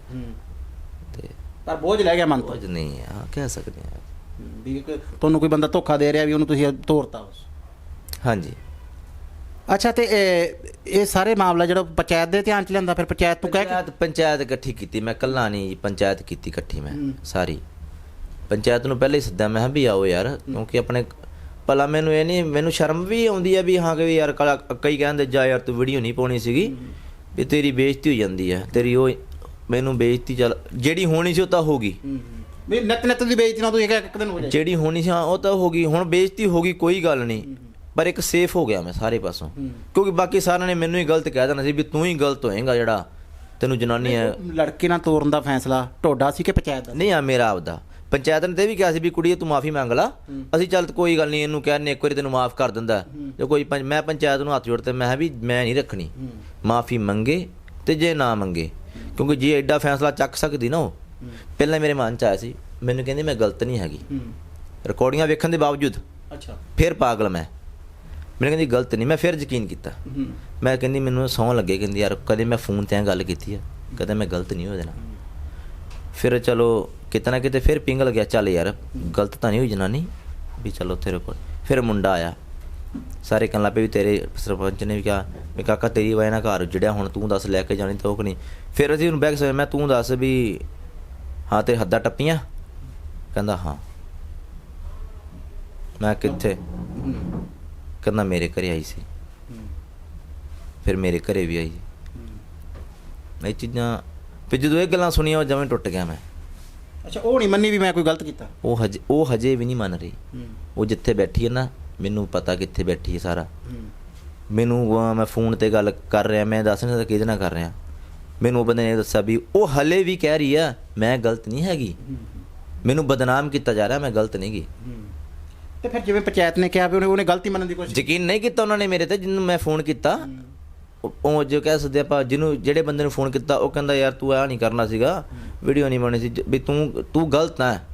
ਤੇ ਪਰ ਬੋਝ ਲੈ ਗਿਆ ਮਨ ਤੋਂ। ਕੁਝ ਨਹੀਂ ਹੈ। ਹਾਂ ਕਹਿ ਸਕਦੇ ਹਾਂ। ਵੀ ਤੁਹਾਨੂੰ ਕੋਈ ਬੰਦਾ ਧੋਖਾ ਦੇ ਰਿਹਾ ਵੀ ਉਹਨੂੰ ਤੁਸੀਂ ਤੋਰਤਾ ਉਸ। ਹਾਂਜੀ। ਅੱਛਾ ਤੇ ਇਹ ਇਹ ਸਾਰੇ ਮਾਮਲਾ ਜਿਹੜਾ ਪੰਚਾਇਤ ਦੇ ਧਿਆਨ ਚ ਲਿਆਂਦਾ ਫਿਰ ਪੰਚਾਇਤ ਤੋਂ ਕਹਿ ਕੇ ਪੰਚਾਇਤ ਇਕੱਠੀ ਕੀਤੀ। ਮੈਂ ਕੱਲਾ ਨਹੀਂ ਪੰਚਾਇਤ ਕੀਤੀ ਇਕੱਠੀ ਮੈਂ। ਸਾਰੀ। ਪੰਚਾਇਤ ਨੂੰ ਪਹਿਲੇ ਹੀ ਸੱਦਿਆ ਮੈਂ ਕਿਹਾ ਵੀ ਆਓ ਯਾਰ ਕਿਉਂਕਿ ਆਪਣੇ ਭਲਾ ਮੈਨੂੰ ਇਹ ਨਹੀਂ ਮੈਨੂੰ ਸ਼ਰਮ ਵੀ ਆਉਂਦੀ ਹੈ ਵੀ ਹਾਂ ਕਿ ਯਾਰ ਕਈ ਕਹਿੰਦੇ ਜਾ ਯਾਰ ਤੂੰ ਵੀਡੀਓ ਨਹੀਂ ਪਾਉਣੀ ਸੀਗੀ ਵੀ ਤੇਰੀ ਬੇਇੱਜ਼ਤੀ ਹੋ ਜਾਂਦੀ ਹੈ ਤੇਰੀ ਉਹ ਮੈਨੂੰ ਬੇਇੱਜ਼ਤੀ ਚੱਲ ਜਿਹੜੀ ਹੋਣੀ ਸੀ ਉਹ ਤਾਂ ਹੋ ਗਈ। ਵੀ ਨਿਤ ਨਿਤ ਦੀ ਬੇਇੱਜ਼ਤੀ ਨਾਲ ਤੁਸੀਂ ਕਿਹਾ ਇੱਕ ਦਿਨ ਹੋ ਜਾਏ ਜਿਹੜੀ ਹੋਣੀ ਸੀ ਉਹ ਤਾਂ ਹੋ ਗਈ ਹੁਣ ਬੇਇੱਜ਼ਤੀ ਹੋ ਗਈ ਕੋਈ ਗੱਲ ਨਹੀਂ। ਪਰ ਇੱਕ ਸੇਫ ਹੋ ਗਿਆ ਮੈਂ ਸਾਰੇ ਪਾਸੋਂ। ਕਿਉਂਕਿ ਬਾਕੀ ਸਾਰਿਆਂ ਨੇ ਮੈਨੂੰ ਹੀ ਗਲਤ ਕਹਿ ਦੇਣਾ ਸੀ ਵੀ ਤੂੰ ਹੀ ਗਲਤ ਹੋਏਗਾ ਜਿਹੜਾ ਤੈਨੂੰ ਜਨਾਨੀ ਹੈ ਲੜਕੇ ਨਾਲ ਤੋਰਨ ਦਾ ਫੈਸਲਾ ਤੁਹਾਡਾ ਸੀ ਕਿ ਪੰਚਾਇਤ ਦਾ? ਨਹੀਂ ਆ ਮੇਰਾ ਆਪਦਾ। ਪੰਚਾਇਤ ਨੇ ਤੇ ਵੀ ਕਿਹਾ ਸੀ ਵੀ ਕੁੜੀਏ ਤੂੰ ਮਾਫੀ ਮੰਗ ਲਾ। ਅਸੀਂ ਚੱਲ ਕੋਈ ਗੱਲ ਨਹੀਂ ਇਹਨੂੰ ਕਹਿੰਨੇ ਇੱਕ ਵਾਰੀ ਤੈਨੂੰ ਮਾਫ ਕਰ ਦਿੰਦਾ। ਜੇ ਕੋਈ ਮੈਂ ਪੰਚਾਇਤ ਨੂੰ ਹੱਥ ਜੋੜ ਤੇ ਮੈਂ ਵੀ ਮੈਂ ਨਹੀਂ ਰੱਖਣੀ। ਮਾਫੀ ਮੰਗੇ ਤੇ ਜੇ ਨਾ ਮੰਗੇ ਕਿਉਂਕਿ ਜੇ ਐਡਾ ਫੈਸਲਾ ਚੱਕ ਸਕਦੀ ਨਾ ਉਹ ਪਹਿਲਾਂ ਮੇਰੇ ਮਨ ਚ ਆਇਆ ਸੀ ਮੈਨੂੰ ਕਹਿੰਦੀ ਮੈਂ ਗਲਤ ਨਹੀਂ ਹੈਗੀ। ਰਿਕਾਰਡਿੰਗਾਂ ਵੇਖਣ ਦੇ ਬਾਵਜੂਦ ਅੱਛਾ। ਫਿਰ ਪਾਗਲ ਮੈਂ। ਮੈਨੂੰ ਕਹਿੰਦੀ ਗਲਤ ਨਹੀਂ ਮੈਂ ਫਿਰ ਯਕੀਨ ਕੀਤਾ। ਮੈਂ ਕਹਿੰਦੀ ਮੈਨੂੰ ਸੌਂ ਲੱਗੇ ਕਹਿੰਦੀ ਯਾਰ ਕਦੇ ਮੈਂ ਫੋਨ ਤੇ ਗੱਲ ਕੀਤੀ ਆ ਕਦੇ ਮੈਂ ਗਲਤ ਨਹੀਂ ਹੋ। ਜਾਣਾ ਫਿਰ ਚਲੋ ਕਿਤੇ ਨਾ ਕਿਤੇ ਫਿਰ ਪਿੰਗ ਗਿਆ, ਚੱਲ ਯਾਰ, ਗਲਤ ਤਾਂ ਨਹੀਂ ਹੋਈ ਜਨਾਨੀ, ਵੀ ਚਲੋ ਤੇਰੇ ਕੋਲ ਫਿਰ ਮੁੰਡਾ ਆਇਆ। ਸਾਰੇ ਕਹਿਣ ਲੱਗ ਪਏ ਵੀ ਤੇਰੇ ਸਰਪੰਚ ਨੇ ਵੀ ਕਿਹਾ, ਵੀ ਕਾਕਾ ਤੇਰੀ ਵਜ੍ਹਾ ਨਾਲ ਘਰ ਉਜੜਿਆ, ਹੁਣ ਤੂੰ ਦੱਸ ਲੈ ਕੇ ਜਾਣੀ ਤਾਂ ਉਹ ਕਿ ਨਹੀਂ। ਫਿਰ ਅਸੀਂ ਉਹਨੂੰ ਬੈਕ ਸੇ ਮੈਂ ਤੂੰ ਦੱਸ ਵੀ ਹਾਂ ਤੇ ਹੱਦਾਂ ਟੱਪੀਆਂ? ਕਹਿੰਦਾ ਹਾਂ। ਮੈਂ ਕਿੱਥੇ? ਕਹਿੰਦਾ ਮੇਰੇ ਘਰੇ ਆਈ ਸੀ। ਫਿਰ ਮੇਰੇ ਘਰੇ ਵੀ ਆਈ। ਇਹ ਚੀਜ਼ਾਂ ਫਿਰ ਜਦੋਂ ਇਹ ਗੱਲਾਂ ਸੁਣੀਆਂ, ਉਹ ਜਮਾਂ ਟੁੱਟ ਗਿਆ ਮੈਂ। ਅੱਛਾ ਉਹ ਨਹੀਂ ਮੰਨੀ ਵੀ ਮੈਂ ਕੋਈ ਗਲਤ ਕੀਤਾ? ਉਹ ਹਜੇ ਉਹ ਹਜੇ ਵੀ ਨਹੀਂ ਮੰਨ ਰਹੀ। ਉਹ ਜਿੱਥੇ ਬੈਠੀ ਹੈ ਨਾ ਮੈਨੂੰ ਪਤਾ ਕਿੱਥੇ ਬੈਠੀ ਹੈ ਸਾਰਾ। ਮੈਨੂੰ ਮੈਂ ਫੋਨ ਤੇ ਗੱਲ ਕਰ ਰਿਹਾ ਮੈਂ ਦੱਸ ਨਹੀਂ ਸਕਦਾ ਕਿਹਦੇ ਨਾਲ ਕਰ ਰਿਹਾ। ਮੈਨੂੰ ਉਹ ਬੰਦੇ ਨੇ ਦੱਸਿਆ ਵੀ ਉਹ ਹਲੇ ਵੀ ਕਹਿ ਰਹੀ ਆ ਮੈਂ ਗਲਤ ਨਹੀਂ ਹੈਗੀ। ਮੈਨੂੰ ਬਦਨਾਮ ਕੀਤਾ ਜਾ ਰਿਹਾ ਮੈਂ ਗਲਤ ਨਹੀਂ ਗੀ। ਤੇ ਫਿਰ ਜਿਵੇਂ ਪੰਚਾਇਤ ਨੇ ਕਿਹਾ ਵੀ ਉਹਨੇ ਉਹਨੇ ਗਲਤੀ ਮੰਨਣ ਦੀ ਕੋਸ਼ਿਸ਼ ਯਕੀਨ ਨਹੀਂ ਕੀਤਾ ਉਹਨਾਂ ਨੇ ਮੇਰੇ ਤੇ ਜਿਹਨੂੰ ਮੈਂ ਫੋਨ ਕੀਤਾ। ਉਹ- ਉਹ ਜੋ ਕਹਿ ਸਕਦੇ ਆਪਾਂ, ਜਿਹਨੂੰ ਜਿਹੜੇ ਬੰਦੇ ਨੂੰ ਫੋਨ ਕੀਤਾ, ਉਹ ਕਹਿੰਦਾ, ਯਾਰ ਤੂੰ ਆ ਨਹੀਂ ਕਰਨਾ ਸੀਗਾ ਵੀਡੀਓ ਨਹੀਂ ਬਣਨੀ ਸੀ। ਵੀ ਤੂੰ ਤੂੰ ਗਲਤ ਹੈ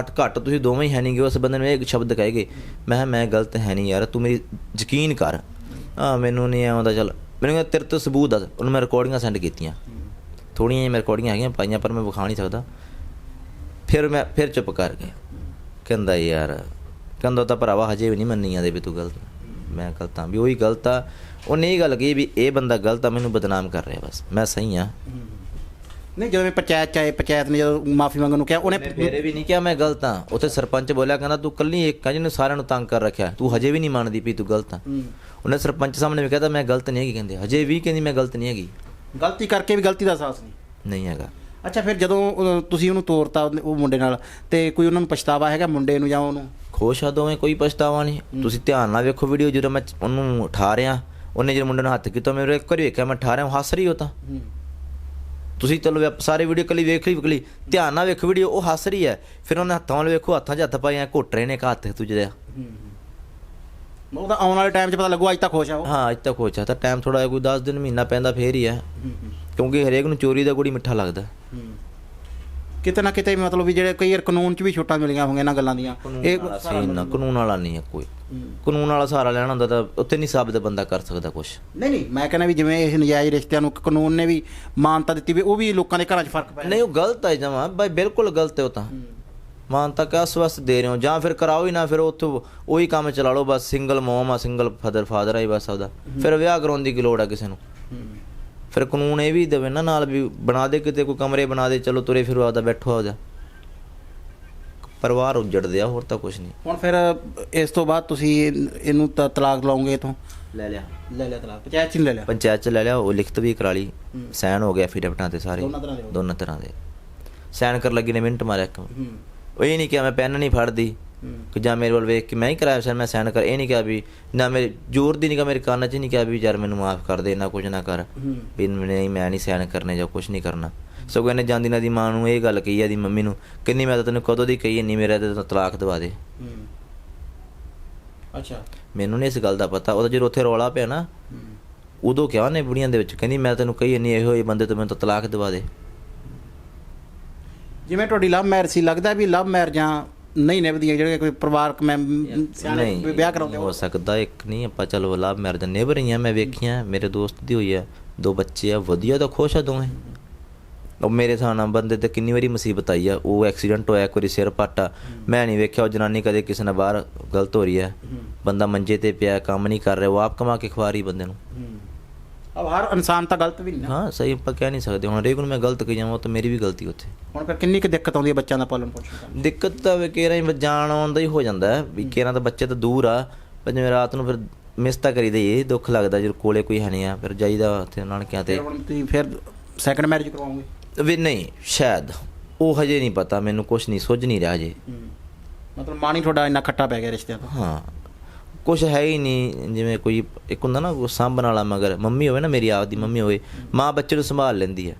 ਹਟ ਘੱਟ, ਤੁਸੀਂ ਦੋਵੇਂ ਹੀ ਹੈ ਨਹੀਂਗੇ ਉਸ ਬੰਦੇ ਨੂੰ ਇਹ ਸ਼ਬਦ ਕਹੇਗੇ ਮੈਂ ਕਿਹਾ, ਮੈਂ ਗਲਤ ਹੈ ਨਹੀਂ ਯਾਰ, ਤੂੰ ਮੇਰੀ ਯਕੀਨ ਕਰ। ਆ ਮੈਨੂੰ ਨਹੀਂ ਆਉਂਦਾ, ਚੱਲ। ਮੈਨੂੰ ਕਹਿੰਦਾ, ਤੇਰੇ ਤੋਂ ਸਬੂਤ ਦੱਸ। ਉਹਨੂੰ ਮੈਂ ਰਿਕਾਰਡਿੰਗਾਂ ਸੈਂਡ ਕੀਤੀਆਂ। ਥੋੜੀਆਂ ਜਿਹੀਆਂ ਮੈਂ ਰਿਕਾਰਡਿੰਗਾਂ ਹੈਗੀਆਂ, ਪਾਈਆਂ, ਪਰ ਮੈਂ ਵਿਖਾ ਨਹੀਂ ਸਕਦਾ। ਫਿਰ ਮੈਂ ਫਿਰ ਚੁੱਪ ਕਰ ਗਿਆ। ਕਹਿੰਦਾ, ਯਾਰ, ਕਹਿੰਦਾ ਤਾਂ ਭਰਾਵਾ ਹਜੇ ਵੀ ਨਹੀਂ ਮੰਨੀ ਜਾਂਦੇ ਵੀ ਤੂੰ ਗਲਤ। ਮੈਂ ਗਲਤ ਹਾਂ। ਵੀ ਉਹੀ ਗਲਤ ਆ ਉਹਨੇ ਇਹ ਗੱਲ ਕਹੀ ਵੀ ਇਹ ਬੰਦਾ ਗਲਤ ਆ ਮੈਨੂੰ ਬਦਨਾਮ ਕਰ ਰਿਹਾ ਬਸ। ਮੈਂ ਸਹੀ ਆ। ਨਹੀਂ ਜਦੋਂ ਮੈਂ ਪੰਚਾਇਤ ਚ ਆਏ ਪੰਚਾਇਤ ਨੇ ਜਦੋਂ ਮਾਫੀ ਮੰਗਣ ਨੂੰ ਕਿਹਾ ਉਹਨੇ ਮੇਰੇ ਵੀ ਨਹੀਂ ਕਿਹਾ ਮੈਂ ਗਲਤ ਹਾਂ ਉੱਥੇ ਸਰਪੰਚ ਬੋਲਿਆ ਕਹਿੰਦਾ ਤੂੰ ਕੱਲੀ ਇੱਕ ਆ ਜਿਹਨੇ ਸਾਰਿਆਂ ਨੂੰ ਤੰਗ ਕਰ ਰੱਖਿਆ। ਤੂੰ ਹਜੇ ਵੀ ਨਹੀਂ ਮੰਨਦੀ ਵੀ ਤੂੰ ਗਲਤ ਆ। ਉਹਨੇ ਸਰਪੰਚ ਸਾਹਮਣੇ ਵੀ ਕਹਤਾ ਮੈਂ ਗਲਤ ਨਹੀਂ ਹੈਗੀ ਕਹਿੰਦੇ। ਹਜੇ ਵੀ ਕਹਿੰਦੀ ਮੈਂ ਗਲਤ ਨਹੀਂ ਹੈਗੀ। ਗਲਤੀ ਕਰਕੇ ਵੀ ਗਲਤੀ ਦਾ ਅਹਿਸਾਸ ਨਹੀਂ। ਨਹੀਂ ਹੈਗਾ। ਅੱਛਾ ਫਿਰ ਜਦੋਂ ਤੁਸੀਂ ਉਹਨੂੰ ਤੋਰਤਾ ਉਹ ਮੁੰਡੇ ਨਾਲ ਤੇ ਕੋਈ ਉਹਨਾਂ ਨੂੰ ਪਛਤਾਵਾ ਹੈਗਾ ਮੁੰਡੇ ਨੂੰ ਜਾਂ ਉਹਨੂੰ? ਖੁਸ਼ ਆ ਦੋਵੇਂ ਕੋਈ ਪਛਤਾਵਾ ਨਹੀਂ। ਤੁਸੀਂ ਧਿਆਨ ਨਾਲ ਵੇਖੋ ਵੀਡੀਓ ਜਦੋਂ ਮੈਂ ਉਹਨੂੰ ਉਠਾ ਰਿਹਾ ਉਹਨੇ ਜਦੋਂ ਮੁੰਡੇ ਨੂੰ ਹੱਥ ਕੀਤਾ ਮੇਰੇ ਇੱਕ ਵਾਰੀ ਵੇਖਿਆ ਮੈਂ ਉਠਾ ਰਿਹਾ ਉਹ ਹੱਸ ਰਹੀ ਉਹ ਤਾਂ। ਤੁਸੀਂ ਚਲੋ ਸਾਰੇ ਵੀਡੀਓ ਕੱਲੀ ਵੇਖ ਲਈ ਕੱਲੀ ਧਿਆਨ ਨਾਲ ਵੇਖੋ ਵੀਡੀਓ ਉਹ ਹੱਸ ਰਹੀ ਹੈ। ਫਿਰ ਉਹਨੇ ਹੱਥਾਂ ਵੱਲ ਵੇਖੋ ਹੱਥਾਂ 'ਚ ਹੱਥ ਪਾਏ ਆ ਘੁੱਟ ਰਹੇ ਨੇ ਇੱਕ ਹੱਥ ਤੁਝੇ ਦੇ। ਉਹਦਾ ਆਉਣ ਵਾਲੇ ਟਾਈਮ 'ਚ ਪਤਾ ਲੱਗੂ ਅੱਜ ਤੱਕ ਖੁਸ਼ ਆ ਉਹ। ਹਾਂ ਅੱਜ ਤੱਕ ਹੋ ਤਾਂ ਟਾਈਮ ਥੋੜਾ ਕੋਈ 10 ਦਿਨ ਮਹੀਨਾ ਪੈਂਦਾ ਫੇਰ ਹੀ ਹੈ। ਕਿਉਂਕਿ ਹਰੇਕ ਨੂੰ ਚੋਰੀ ਦਾ ਗੁੜੀ ਮਿੱਠਾ ਲੱਗਦਾ। ਕਿਤੇ ਨਾ ਕਿਤੇ ਮਤਲਬ ਵੀ ਜਿਹੜੇ ਕਈ ਵਾਰ ਕਾਨੂੰਨ 'ਚ ਵੀ ਛੋਟਾਂ ਮਿਲੀਆਂ ਹੋਣਗੀਆਂ ਇਹਨਾਂ ਗੱਲਾਂ ਦੀਆਂ। ਇਹ ਸੀਨ ਨਾ ਕਾਨੂੰਨ ਵਾਲਾ ਨਹੀਂ ਹੈ ਕੋਈ। ਕਾਨੂੰਨ ਵਾਲਾ ਸਹਾਰਾ ਲੈਣਾ ਹੁੰਦਾ ਤਾਂ ਉੱਥੇ ਨਹੀਂ ਸਾਬਤ ਬੰਦਾ ਕਰ ਸਕਦਾ ਕੁਝ ਨਹੀਂ ਨਹੀਂ ਮੈਂ ਕਹਿੰਦਾ ਵੀ ਜਿਵੇਂ ਇਹ ਨਜਾਇਜ਼ ਰਿਸ਼ਤਿਆਂ ਨੂੰ ਕਾਨੂੰਨ ਨੇ ਵੀ ਮਾਨਤਾ ਦਿੱਤੀ ਵੀ ਉਹ ਵੀ ਲੋਕਾਂ ਦੇ ਘਰਾਂ 'ਚ ਫ਼ਰਕ ਪੈ ਨਹੀਂ ਉਹ ਗਲਤ ਹੈ ਜਮਾ। ਬਾਈ ਬਿਲਕੁਲ ਗਲਤ ਹੈ ਉਹ ਤਾਂ। ਮਾਨਤਾ ਕਿਸ ਵਾਸਤੇ ਦੇ ਰਹੇ ਹੋ। ਜਾਂ ਫਿਰ ਕਰਾਓ ਹੀ ਨਾ ਫਿਰ ਉੱਥੋਂ ਉਹੀ ਕੰਮ ਚਲਾ ਲਓ। ਬਸ ਸਿੰਗਲ ਮੋਮ ਆ ਸਿੰਗਲ ਫਾਦਰ ਫਾਦਰ ਆ ਹੀ ਬਸ ਉਹਦਾ। ਫਿਰ ਵਿਆਹ ਕਰਾਉਣ ਦੀ ਕੀ ਲੋੜ ਆ ਕਿਸੇ ਨੂੰ? ਫਿਰ ਕਾਨੂੰਨ ਇਹ ਵੀ ਦੇਵੇ ਨਾ ਨਾਲ ਵੀ ਬਣਾ ਦੇ ਕਿਤੇ ਕੋਈ ਕਮਰੇ ਬਣਾ ਦੇ ਚਲੋ ਤੁਰੇ ਫਿਰੋ ਆਦਾ ਬੈਠੋ ਆ ਜਾ ਪਰਿਵਾਰ ਉੱਜੜਦੇ ਆ ਹੋਰ ਤਾਂ ਕੁਝ ਨਹੀਂ। ਹੁਣ ਫਿਰ ਇਸ ਤੋਂ ਬਾਅਦ ਤੁਸੀਂ ਇਹਨ- ਤ- ਤਲਾਕ ਲਾਉਂਗੇ ਇਥੋਂ? ਲੈ ਲਿਆ। ਲੈ ਲਿਆ ਤਲਾਕ ਪੰਚਾਇਤ ਚ ਲੈ ਲਿਆ? ਪੰਚਾਇਤ ਚ ਲੈ ਲਿਆ ਉਹ ਲਿਖਤ ਵੀ ਕਰਾ ਲਈ। ਸਾਈਨ ਹੋ ਗਿਆ ਐਫੀਡੇਵਿਟਾਂ ਤੇ ਸਾਰੇ। ਦੋਨਾਂ ਤਰ੍ਹਾਂ ਦੇ ਹੋ ਗਏ। ਦੋਨਾਂ ਤਰ੍ਹਾਂ ਦੇ। ਸਾਈਨ ਕਰ ਲੱਗੀ ਨੇ ਮਿੰਟ ਮਾਰਿਆ ਇੱਕ। ਉਹ ਇਹ ਨਹੀਂ ਕਿਹਾ ਮੈਂ ਪੈਨ ਨਹੀਂ ਫੜਦੀ। ਕਿ ਜਾਂ ਮੇਰੇ ਵੱਲ ਵੇਖ ਕੇ ਮੈਂ ਹੀ ਕਰਾਇਆ ਸਰ ਮੈਂ ਸਾਈਨ ਕਰ ਇਹ ਨਹੀਂ ਕਿਹਾ ਵੀ ਨਾ ਮੇਰੇ ਜ਼ੋਰ ਦੀ ਨਹੀਂ ਕਿਹਾ ਮੇਰੇ ਕੰਨ 'ਚ ਨਹੀਂ ਕਿਹਾ ਵੀ ਯਾਰ ਮੈਨੂੰ ਮਾਫ ਕਰ ਦੇ ਨਾ ਕੁਝ ਨਾ ਕਰ। ਵੀ ਨਹੀਂ ਮੈਂ ਨਹੀਂ ਸਾਈਨ ਕਰਨੇ ਜਾਂ ਕੁਝ ਨਹੀਂ ਕਰਨਾ। ਸਗੋਂ ਇਹਨੇ ਜਾਂਦੀ ਨਾ ਦੀ ਮਾਂ ਨੂੰ ਇਹ ਗੱਲ ਕਹੀ ਆ ਦੀ ਮੰਮੀ ਨੂੰ ਕਿੰਨੀ ਮੈਂ ਤਾਂ ਤੈਨੂੰ ਕਦੋਂ ਦੀ ਕਹੀ ਨਹੀਂ ਮੇਰਾ ਤੇ ਤਲਾਕ ਦਵਾ ਦੇ। ਅੱਛਾ। ਮੈਨੂੰ ਨਹੀਂ ਇਸ ਗੱਲ ਦਾ ਪਤਾ ਉਹਦਾ ਜਦੋਂ ਉੱਥੇ ਰੌਲਾ ਪਿਆ ਨਾ ਉਦੋਂ ਕਿਹਾ ਉਹਨੇ ਬੁੜੀਆਂ ਦੇ ਵਿੱਚ ਕਹਿੰਦੀ ਮੈਂ ਤੈਨੂੰ ਕਹੀ ਨਹੀਂ ਇਹੋ ਜਿਹੇ ਬੰਦੇ ਤੋਂ ਮੈਨੂੰ ਤਾਂ ਤਲਾਕ ਦਵਾ ਦੇ। ਜਿਵੇਂ ਤੁਹਾਡੀ ਲਵ ਮੈਰਿਜ ਸੀ ਲੱਗਦਾ ਵੀ ਲਵ ਮੈਰਿਜਾਂ ਨਹੀਂ ਨਿਭਦੀਆਂ ਜਿਹੜੇ ਕੋਈ ਪਰਿਵਾਰਕ ਮੈਂ ਸਿਆਣੇ ਵਿਆਹ ਕਰਾਉਂਦੇ ਹੋ ਸਕਦਾ ਇੱਕ ਨਹੀਂ ਆਪਾਂ ਚਲੋ ਲਾਭ ਮੈਰਿਜ ਨਿਭ ਰਹੀਆਂ ਮੈਂ ਵੇਖੀਆਂ ਮੇਰੇ ਦੋਸਤ ਦੀ ਹੋਈ ਆ ਦੋ ਬੱਚੇ ਆ ਵਧੀਆ ਤਾਂ ਖੁਸ਼ ਆ ਦੋਵੇਂ। ਉਹ ਮੇਰੇ ਸਾਹਮਣੇ ਬੰਦੇ ਤੇ ਕਿੰਨੀ ਵਾਰੀ ਮੁਸੀਬਤ ਆਈ ਆ ਉਹ ਐਕਸੀਡੈਂਟ ਹੋਇਆ ਕੋਈ ਸਿਰ ਪਾਟਾ। ਮੈਂ ਨਹੀਂ ਵੇਖਿਆ ਉਹ ਜਨਾਨੀ ਕਦੇ ਕਿਸੇ ਨਾਲ ਬਾਹਰ ਗਲਤ ਹੋ ਰਹੀ ਹੈ। ਬੰਦਾ ਮੰਜੇ ਤੇ ਪਿਆ ਕੰਮ ਨਹੀਂ ਕਰ ਰਿਹਾ ਉਹ ਆਪ ਕਮਾ ਕੇ ਖਵਾ ਰਹੀ ਬੰਦੇ ਨੂੰ। ਅਬ ਹਰ ਇਨਸਾਨ ਤਾਂ ਗਲਤ ਵੀ ਨਹੀਂ ਨਾ ਹਾਂ ਸਹੀ ਆਪਾਂ ਕਹਿ ਨਹੀਂ ਸਕਦੇ ਹੁਣ ਨੂੰ ਮੈਂ ਗਲਤ ਕਹੀ ਜਾਵਾਂ ਤਾਂ ਮੇਰੀ ਵੀ ਗਲਤੀ ਉੱਥੇ ਹੁਣ ਫਿਰ ਕਿੰਨੀ ਕੁ ਦਿੱਕਤ ਆਉਂਦੀ ਹੈ ਬੱਚਿਆਂ ਦਾ ਪਾਲਣ ਪੋਸ਼ਣ ਦਿੱਕਤ ਤਾਂ ਵੇ ਕੇਰਾਂ ਹੀ ਜਾਣ ਆਉਣ ਦਾ ਹੀ ਹੋ ਜਾਂਦਾ ਹੈ ਵੀ ਕੇਰਾਂ ਤਾਂ ਬੱਚੇ ਤਾਂ ਦੂਰ ਆ ਪਰ ਜਿਵੇਂ ਰਾਤ ਨੂੰ ਫਿਰ ਮਿਸ ਤਾਂ ਕਰੀਦਾ ਇਹ ਦੁੱਖ ਲੱਗਦਾ ਜਦੋਂ ਕੋਲੇ ਕੋਈ ਹੈ ਨਹੀਂ ਆ ਫਿਰ ਜਾਈਦਾ ਉੱਥੇ ਨਾਨਕਿਆਂ ਤੇ ਹੁਣ ਤੁਸੀਂ ਫਿਰ ਸੈਕੰਡ ਮੈਰਿਜ ਕਰਵਾਓਗੇ ਵੀ ਨਹੀਂ ਸ਼ਾਇਦ ਉਹ ਹਜੇ ਨਹੀਂ ਪਤਾ ਮੈਨੂੰ ਕੁਝ ਨਹੀਂ ਸੁੱਝ ਨਹੀਂ ਰਿਹਾ ਹਜੇ ਮਤਲਬ ਮਾਂ ਨਹੀਂ ਤੁਹਾਡਾ ਇੰਨਾ ਖੱਟਾ ਪੈ ਗਿਆ ਰਿਸ਼ਤਿਆਂ ਤੋਂ ਹਾਂ ਕੁਝ ਹੈ ਹੀ ਨਹੀਂ ਜਿਵੇਂ ਕੋਈ ਇੱਕ ਹੁੰਦਾ ਨਾ ਸਾਂਭਣ ਵਾਲਾ ਮਗਰ ਮੰਮੀ ਹੋਵੇ ਨਾ ਮੇਰੀ ਆਪ ਦੀ ਮੰਮੀ ਹੋਵੇ ਮਾਂ ਬੱਚੇ ਨੂੰ ਸੰਭਾਲ ਲੈਂਦੀ ਹੈ।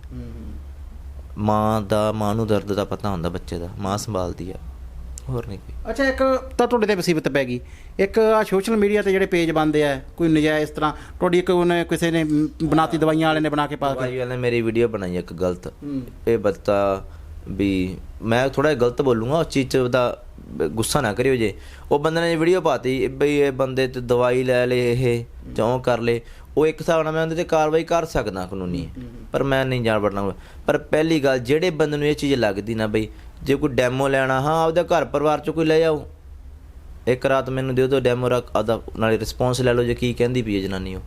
ਮਾਂ ਦਾ ਮਾਂ ਨੂੰ ਦਰਦ ਦਾ ਪਤਾ ਹੁੰਦਾ ਬੱਚੇ ਦਾ ਮਾਂ ਸੰਭਾਲਦੀ ਹੈ। ਹੋਰ ਨਹੀਂ ਕੋਈ। ਅੱਛਾ ਇੱਕ ਤਾਂ ਤੁਹਾਡੇ ਤੇ ਮੁਸੀਬਤ ਪੈ ਗਈ। ਇੱਕ ਆ ਸੋਸ਼ਲ ਮੀਡੀਆ ਤੇ ਜਿਹੜੇ ਪੇਜ ਬਣਦੇ ਆ ਕੋਈ ਨਜਾਇਜ਼ ਇਸ ਤਰ੍ਹਾਂ ਤੁਹਾਡੀ ਇੱਕ ਉਹਨੇ ਕਿਸੇ ਨੇ ਬਣਾਤੀ ਦਵਾਈਆਂ ਵਾਲੇ ਨੇ ਬਣਾ ਕੇ ਪਾ ਵਾਲੇ ਨੇ ਮੇਰੀ ਵੀਡੀਓ ਬਣਾਈ ਇੱਕ ਗਲਤ। ਇਹ ਬੱਤਾ ਵੀ ਮੈਂ ਥੋੜਾ ਗਲਤ ਬੋਲੂੰਗਾ ਉਸ ਚੀਜ਼ 'ਚ ਉਹਦਾ ਗੁੱਸਾ ਨਾ ਕਰਿਓ ਜੇ। ਉਹ ਬੰਦੇ ਨੇ ਵੀਡੀਓ ਪਾਤੀ ਬਈ ਇਹ ਬੰਦੇ ਤੇ ਦਵਾਈ ਲੈ ਲੇ ਇਹ ਉਹ ਕਰ ਲੇ। ਉਹ ਇੱਕ ਹਿਸਾਬ ਨਾਲ ਮੈਂ ਉਹਦੇ ਤੇ ਕਾਰਵਾਈ ਕਰ ਸਕਦਾ ਕਾਨੂੰਨੀ। ਪਰ ਮੈਂ ਨਹੀਂ ਜਾਣ ਵੜਨਾ। ਪਰ ਪਹਿਲੀ ਗੱਲ ਜਿਹੜੇ ਬੰਦੇ ਨੂੰ ਇਹ ਚੀਜ਼ ਲੱਗਦੀ ਨਾ ਬਈ ਜੇ ਕੋਈ ਡੈਮੋ ਲੈਣਾ ਹਾਂ ਆਪਦੇ ਘਰ ਪਰਿਵਾਰ ਚ ਕੋਈ ਲੈ ਆਓ। ਇੱਕ ਰਾਤ ਮੈਨੂੰ ਦਿਓ ਤਾਂ ਡੈਮੋ ਰੱਖ ਆਦਾ ਨਾਲੇ ਰਿਸਪੌਂਸ ਲੈ ਲਓ ਜੇ ਕੀ ਕਹਿੰਦੀ ਪਈ ਹੈ ਜਨਾਨੀ ਉਹ।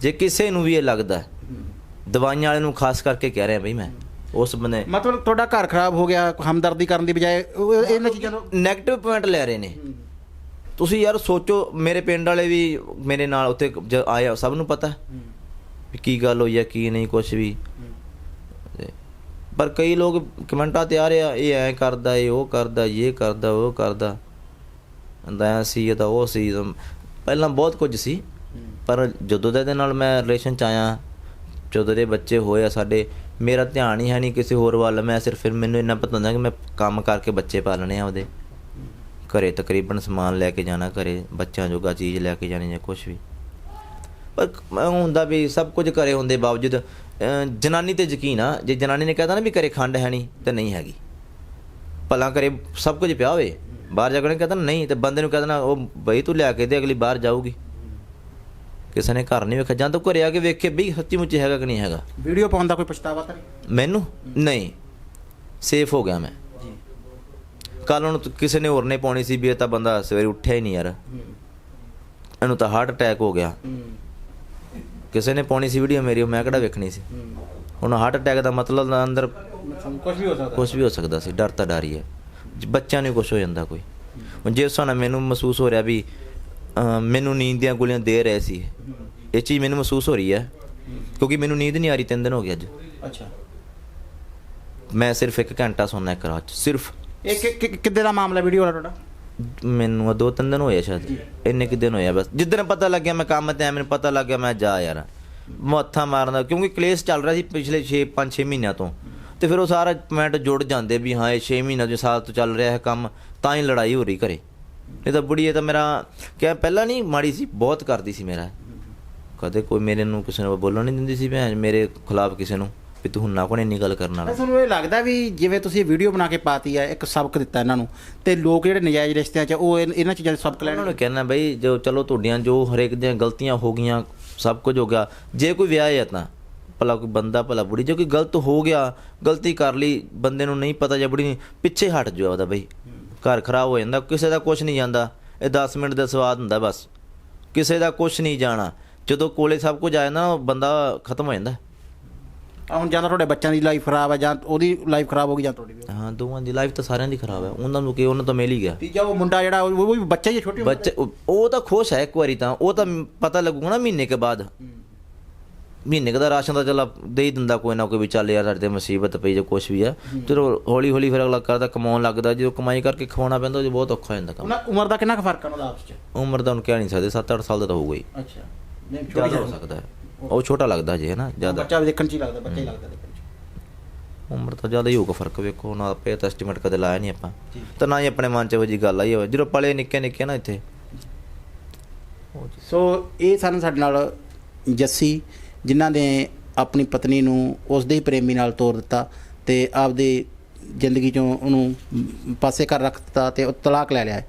ਜੇ ਕਿਸੇ ਨੂੰ ਵੀ ਇਹ ਲੱਗਦਾ ਦਵਾਈਆਂ ਵਾਲੇ ਨੂੰ ਖਾਸ ਕਰਕੇ ਕਹਿ ਰਿਹਾ ਬਈ ਮੈਂ। ਉਸ ਬੰਦੇ ਮਤਲਬ ਤੁਹਾਡਾ ਘਰ ਖਰਾਬ ਹੋ ਗਿਆ ਹਮਦਰਦੀ ਕਰਨ ਦੀ ਬਜਾਏ ਉਹ ਇਹਨਾਂ ਚੀਜ਼ਾਂ ਤੋਂ 네ਗੇਟਿਵ ਪੁਆਇੰਟ ਲੈ ਰਹੇ ਨੇ। ਤੁਸੀਂ ਯਾਰ ਸੋਚੋ ਮੇਰੇ ਪਿੰਡ ਵਾਲੇ ਵੀ ਮੇਰੇ ਨਾਲ ਉੱਥੇ ਜ- ਆਏ ਆ, ਸਭ ਨੂੰ ਪਤਾ। ਵੀ ਕੀ ਗੱਲ ਹੋਈ ਹੈ ਕੀ ਨਹੀਂ ਕੁਝ ਵੀ। ਤੇ ਪਰ ਕਈ ਲੋਕ ਕਮੈਂਟਾਂ ਤੇ ਆ ਰਹੇ ਆ ਇਹ ਐ ਕਰਦਾ ਇਹ ਉਹ ਕਰਦਾ ਇਹ ਕਰਦਾ ਉਹ ਕਰਦਾ। ਅੰਦਾ ਸੀ ਇਹ ਤਾਂ ਉਹ ਸੀ ਤਾਂ ਪਹਿਲਾਂ ਬਹੁਤ ਕੁਝ ਸੀ। ਪਰ ਜਦੋਂ ਦਾ ਇਹਦੇ ਨਾਲ ਮੈਂ ਰਿਲੇਸ਼ਨ ਚ ਆਇਆ ਜਦੋਂ ਦੇ ਬੱਚੇ ਹੋਏ ਆ ਸਾਡੇ ਮੇਰਾ ਧਿਆਨ ਹੀ ਹੈ ਨਹੀਂ ਕਿਸੇ ਹੋਰ ਵੱਲ। ਮੈਂ ਸਿਰਫ ਫਿਰ ਮੈਨੂੰ ਇੰਨਾ ਪਤਾ ਹੁੰਦਾ ਕਿ ਮੈਂ ਕੰਮ ਕਰਕੇ ਬੱਚੇ ਪਾਲਣੇ ਆ ਉਹਦੇ। ਘਰੇ ਤਕਰੀਬਨ ਸਮਾਨ ਲੈ ਕੇ ਜਾਣਾ, ਘਰੇ ਬੱਚਿਆਂ ਜੋਗਾ ਚੀਜ਼ ਲੈ ਕੇ ਜਾਣੀ ਜਾਂ ਕੁਝ ਵੀ। ਪਰ ਮੈਂ ਹੁੰਦਾ ਵੀ ਸਭ ਕੁਝ ਘਰੇ ਹੁੰਦੇ ਬਾਵਜੂਦ ਜਨਾਨੀ ਤੇ ਯਕੀਨ ਆ, ਜੇ ਜਨਾਨੀ ਨੇ ਕਹਤਾ ਨਾ ਵੀ ਘਰੇ ਖੰਡ ਹੈ ਨਹੀਂ, ਤੇ ਨਹੀਂ ਹੈਗੀ। ਭਲਾ ਘਰੇ ਸਭ ਕੁਝ ਪਿਆ ਹੋਵੇ। ਬਾਹਰ ਜਾ ਕੇ ਉਹਨੇ ਕਹਤਾ, ਨਹੀਂ, ਤੇ ਬੰਦੇ ਨੂੰ ਕਹਤਾ ਉਹ ਬਈ ਤੂੰ ਲਿਆ ਕੇ ਦੇ, ਅਗਲੀ ਬਾਹਰ ਜਾਊਗੀ। ਕਿਸੇ ਨੇ ਘਰ ਨਹੀਂ ਵੇਖਿਆ ਜਾਂ ਤਾਂ ਘਰੇ ਆ ਕੇ ਵੇਖੇ ਬਈ ਸੱਚੀ ਮੁੱਚੀ ਹੈਗਾ ਕਿ ਨਹੀਂ ਹੈਗਾ। ਵੀਡੀਓ ਪਾਉਣ ਦਾ ਕੋਈ ਪਛਤਾਵਾ ਤਾਂ ਨਹੀਂ? ਮੈਨੂੰ? ਨਹੀਂ। ਸੇਫ ਹੋ ਗਿਆ ਮੈਂ। ਜੀ। ਕੱਲ ਨੂੰ ਕਿਸੇ ਨੇ ਹੋਰ ਨੇ ਪਾਉਣੀ ਸੀ ਵੀ ਇਹ ਤਾਂ ਬੰਦਾ ਸਵੇਰੇ ਉੱਠਿਆ ਹੀ ਨਹੀਂ ਯਾਰ। ਇਹਨੂੰ ਤਾਂ ਹਾਰਟ ਅਟੈਕ ਹੋ ਗਿਆ। ਕਿਸੇ ਨੇ ਪਾਉਣੀ ਸੀ ਵੀਡੀਓ ਮੇਰੀ ਮੈਂ ਕਿਹੜਾ ਵੇਖਣੀ ਸੀ? ਹੁਣ ਹਾਰਟ ਅਟੈਕ ਦਾ ਮਤਲਬ ਅੰਦਰ ਕੁਝ ਵੀ ਹੋ ਸਕਦਾ। ਕੁਝ ਵੀ ਹੋ ਸਕਦਾ ਸੀ ਡਰ ਤਾਂ ਡਰ ਹੀ ਹੈ। ਬੱਚਿਆਂ ਨੂੰ ਕੁਝ ਹੋ ਜਾਂਦਾ ਕੋਈ। ਹੁਣ ਜੇ ਉਸ ਨਾਲ ਮੈਨੂੰ ਮਹਿਸੂਸ ਹੋ ਰਿਹਾ ਵੀ ਮੈਨੂੰ ਨੀਂਦ ਦੀਆਂ ਗੋਲੀਆਂ ਦੇ ਰਹੇ ਸੀ। ਇਹ ਚੀਜ਼ ਮੈਨੂੰ ਮਹਿਸੂਸ ਹੋ ਰਹੀ ਹੈ ਕਿਉਂਕਿ ਮੈਨੂੰ ਨੀਂਦ ਨਹੀਂ ਆ ਰਹੀ ਤਿੰਨ ਦਿਨ ਹੋ ਗਏ ਅੱਜ। ਅੱਛਾ। ਮੈਂ ਸਿਰਫ ਇੱਕ ਘੰਟਾ ਸੌਣਾ ਇੱਕ ਰਾਤ ਸਿਰਫ। ਇਹ ਕਿੱਦੇ ਦਾ ਮਾਮਲਾ ਵੀਡੀਓ ਵਾਲਾ ਤੁਹਾਡਾ? ਮੈਨੂੰ ਦੋ ਤਿੰਨ ਦਿਨ ਹੋਏ ਆ ਸ਼ਾਇਦ। ਇੰਨੇ ਕਿ ਦਿਨ ਹੋਇਆ ਬਸ। ਜਿੱਦਣ ਪਤਾ ਲੱਗਿਆ ਮੈਂ ਕੰਮ ਤੇ ਆ ਮੈਨੂੰ ਪਤਾ ਲੱਗ ਗਿਆ ਮੈਂ ਜਾ ਯਾਰ। ਮੱਥਾ ਮਾਰਦਾ ਕਿਉਂਕਿ ਕਲੇਸ਼ ਚੱਲ ਰਿਹਾ ਸੀ ਪਿਛਲੇ 6 5 6 ਮਹੀਨਿਆਂ ਤੋਂ। ਤੇ ਫਿਰ ਉਹ ਸਾਰਾ ਪੁਆਇੰਟ ਜੁੜ ਜਾਂਦੇ ਵੀ ਹਾਂ ਇਹ 6 ਮਹੀਨਿਆਂ ਦੇ ਸਾਲ ਤੋਂ ਚੱਲ ਰਿਹਾ ਹੈ ਕੰਮ ਤਾਂ ਹੀ ਲੜਾਈ ਹੋ ਰਹੀ ਘਰੇ। ਨਹੀਂ ਤਾਂ ਬੁੜੀ ਇਹ ਤਾਂ ਮੇਰਾ ਕਿਹਾ ਪਹਿਲਾਂ ਨਹੀਂ ਮਾੜੀ ਸੀ ਬਹੁਤ ਕਰਦੀ ਸੀ ਮੇਰਾ। ਕਦੇ ਕੋਈ ਮੇਰੇ ਨੂੰ ਕਿਸੇ ਨੂੰ ਬੋਲਣ ਨਹੀਂ ਦਿੰਦੀ ਸੀ ਭੈਣ ਮੇਰੇ ਖਿਲਾਫ ਕਿਸੇ ਨੂੰ ਵੀ ਤੂੰ ਨਾ ਕੋਣੇ ਇੰਨੀ ਗੱਲ ਕਰਨ ਵਾਲਾ। ਤੁਹਾਨੂੰ ਇਹ ਲੱਗਦਾ ਵੀ ਜਿਵੇਂ ਤੁਸੀਂ ਵੀਡੀਓ ਬਣਾ ਕੇ ਪਾਤੀ ਹੈ ਇੱਕ ਸਬਕ ਦਿੱਤਾ ਇਹਨਾਂ ਨੂੰ ਤੇ ਲੋਕ ਜਿਹੜੇ ਨਜਾਇਜ਼ ਰਿਸ਼ਤਿਆਂ 'ਚ ਉਹ ਇਹ- ਇਹਨਾਂ ਚੀਜ਼ਾਂ ਦੇ ਸਬਕ ਉਹਨਾਂ ਲੈਣ ਨੂੰ ਕਹਿਣਾ ਬਈ ਜੋ ਚਲੋ ਤੁਹਾਡੀਆਂ ਜੋ ਹਰੇਕ ਦੀਆਂ ਗਲਤੀਆਂ ਹੋ ਗਈਆਂ ਸਭ ਕੁਝ ਹੋ ਗਿਆ ਜੇ ਕੋਈ ਵਿਆਹ ਹੈ ਤਾਂ ਭਲਾ ਕੋਈ ਬੰਦਾ ਭਲਾ ਬੁੜੀ ਜੇ ਕੋਈ ਗਲਤ ਹੋ ਗਿਆ ਗਲਤੀ ਕਰ ਲਈ ਬੰਦੇ ਨੂੰ ਨਹੀਂ ਪਤਾ ਜਾਂ ਬੁੜੀ ਪਿੱਛੇ ਹਟ ਜਾਓ ਉਹਦਾ ਬਈ। ਘਰ ਖਰਾਬ ਹੋ ਜਾਂਦਾ ਕਿਸੇ ਦਾ ਕੁਝ ਨਹੀਂ ਜਾਂਦਾ ਇਹ 10 ਮਿੰਟ ਦਾ ਸਵਾਦ ਹੁੰਦਾ ਬਸ। ਕਿਸੇ ਦਾ ਕੁਝ ਨਹੀਂ ਜਾਣਾ ਜਦੋਂ ਕੋਲੇ ਸਭ ਕੁਝ ਆ ਜਾਂਦਾ ਉਹ ਬੰਦਾ ਖਤਮ ਹੋ ਜਾਂਦਾ। ਆ ਹੁਣ ਜਾਂ ਤੁਹਾਡੇ ਬੱਚਿਆਂ ਦੀ ਲਾਈਫ ਖਰਾਬ ਹੈ ਜਾਂ ਉਹਦੀ ਲਾਈਫ ਖਰਾਬ ਹੋ ਗਈ ਜਾਂ ਤੁਹਾਡੀ ਵੀ। ਹਾਂ ਦੋਵਾਂ ਦੀ ਲਾਈਫ ਤਾਂ ਸਾਰਿਆਂ ਦੀ ਖਰਾਬ ਹੈ ਉਹਨਾਂ ਨੂੰ ਕਿ ਉਹਨਾਂ ਤੋਂ ਮਿਲ ਹੀ ਗਿਆ। ਤੀਜਾ ਉਹ ਮੁੰਡਾ ਜਿਹੜਾ ਉਹ ਵੀ ਬੱਚਾ ਹੀ ਛੋਟੇ ਬੱਚੇ ਉਹ ਤਾਂ ਖੁਸ਼ ਹੈ ਇੱਕ ਵਾਰੀ ਤਾਂ ਉਹ ਤਾਂ ਪਤਾ ਲੱਗੂਗਾ ਨਾ ਮਹੀਨੇ ਕੇ ਬਾਅਦ। ਮਹੀਨੇ ਕੁ ਦਾ ਰਾਸ਼ਨ ਤਾਂ ਚੱਲ ਦੇ ਹੀ ਦਿੰਦਾ ਕੋਈ ਨਾ ਕੋਈ ਵੀ ਚੱਲ ਯਾਰ ਸਾਡੇ ਤੇ ਮੁਸੀਬਤ ਪਈ ਜਾਂ ਕੁਝ ਵੀ ਆ। ਚਲੋ ਹੌਲੀ ਹੌਲੀ ਫਿਰ ਅਗਲਾ ਕਰਦਾ ਕਮਾਉਣ ਲੱਗਦਾ ਜਦੋਂ ਕਮਾਈ ਕਰਕੇ ਖਵਾਉਣਾ ਪੈਂਦਾ ਉਹ ਬਹੁਤ ਔਖਾ ਹੋ ਜਾਂਦਾ ਕੰਮ। ਉਹਨਾਂ ਉਮਰ ਦਾ ਕਿੰਨਾ ਕੁ ਫ਼ਰਕ ਉਹਨਾਂ ਦਾ ਆਪਸ ਚ? ਉਮਰ ਤਾਂ ਹੁਣ ਕਹਿ ਨਹੀਂ ਸਕਦੇ 7-8 ਸਾਲ ਦਾ ਤਾਂ ਹੋਊਗਾ ਹੀ। ਅੱਛਾ। ਨਹੀਂ ਜ਼ਿਆਦਾ ਹੋ ਸਕਦਾ ਹੈ। ਉਹ ਛੋਟਾ ਲੱਗਦਾ ਜੇ ਹੈ ਨਾ ਜ਼ਿਆਦਾ। ਬੱਚਾ ਵੀ ਦੇਖਣ ਚ ਹੀ ਲੱਗਦਾ ਬੱਚਾ ਹੀ ਲੱਗਦਾ ਦੇਖਣ ਚ। ਉਮਰ ਤਾਂ ਜ਼ਿਆਦਾ ਹੀ ਹੋਊਗਾ ਫ਼ਰਕ ਵੇਖੋ ਨਾ ਆਪੇ ਤਾਂ ਐਸਟੀਮੇਟ ਕਦੇ ਲਾਇਆ ਨਹੀਂ ਆਪਾਂ। ਤਾਂ ਨਾ ਹੀ ਆਪਣੇ ਮਨ 'ਚ ਉਹ ਜੀ ਗੱਲ ਆਈ ਹੋਵੇ। ਜਦੋਂ ਪਲੇ ਨਿੱਕੇ ਨਿੱਕੇ ਨਾ ਇੱਥੇ। ਸੋ ਇਹ ਸਨ ਸਾਡੇ ਨਾਲ ਜੱਸੀ ਜਿਨ੍ਹਾਂ ਨੇ ਆਪਣੀ ਪਤਨੀ ਨੂੰ ਉਸ ਦੇ ਹੀ ਪ੍ਰੇਮੀ ਨਾਲ ਤੋਰ ਦਿੱਤਾ ਤੇ ਆਪਦੀ ਜ਼ਿੰਦਗੀ ਚੋਂ ਉਹਨੂੰ ਪਾਸੇ ਕਰ ਰੱਖ ਦਿੱਤਾ ਤੇ ਉਹ ਤਲਾਕ ਲੈ ਲਿਆ ਹੈ।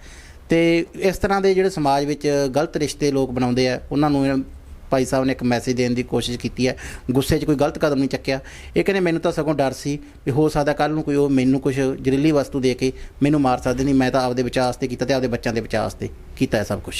ਤੇ ਇਸ ਤਰ੍ਹਾਂ ਦੇ ਜਿਹੜੇ ਸਮਾਜ ਵਿੱਚ ਗਲਤ ਰਿਸ਼ਤੇ ਲੋਕ ਬਣਾਉਂਦੇ ਆ, ਉਹਨਾਂ ਨੂੰ ਭਾਈ ਸਾਹਿਬ ਨੇ ਇੱਕ ਮੈਸੇਜ ਦੇਣ ਦੀ ਕੋਸ਼ਿਸ਼ ਕੀਤੀ ਹੈ। ਗੁੱਸੇ 'ਚ ਕੋਈ ਗਲਤ ਕਦਮ ਨਹੀਂ ਚੱਕਿਆ। ਇਹ ਕਹਿੰਦੇ ਮੈਨੂੰ ਤਾਂ ਸਗੋਂ ਡਰ ਸੀ ਵੀ ਹੋ ਸਕਦਾ ਕੱਲ ਨੂੰ ਕੋਈ ਉਹ ਮੈਨੂੰ ਕੁਝ ਜ਼ਹਿਰੀਲੀ ਵਸਤੂ ਦੇ ਕੇ ਮੈਨੂੰ ਮਾਰ ਸਕਦੇ ਨਹੀਂ, ਮੈਂ ਤਾਂ ਆਪਦੇ ਵਿਚਾਰ 'ਤੇ ਕੀਤਾ ਤੇ ਆਪਦੇ ਬੱਚਿਆਂ ਦੇ ਵਿਚਾਰ 'ਤੇ ਕੀਤਾ ਹੈ ਸਭ ਕੁਝ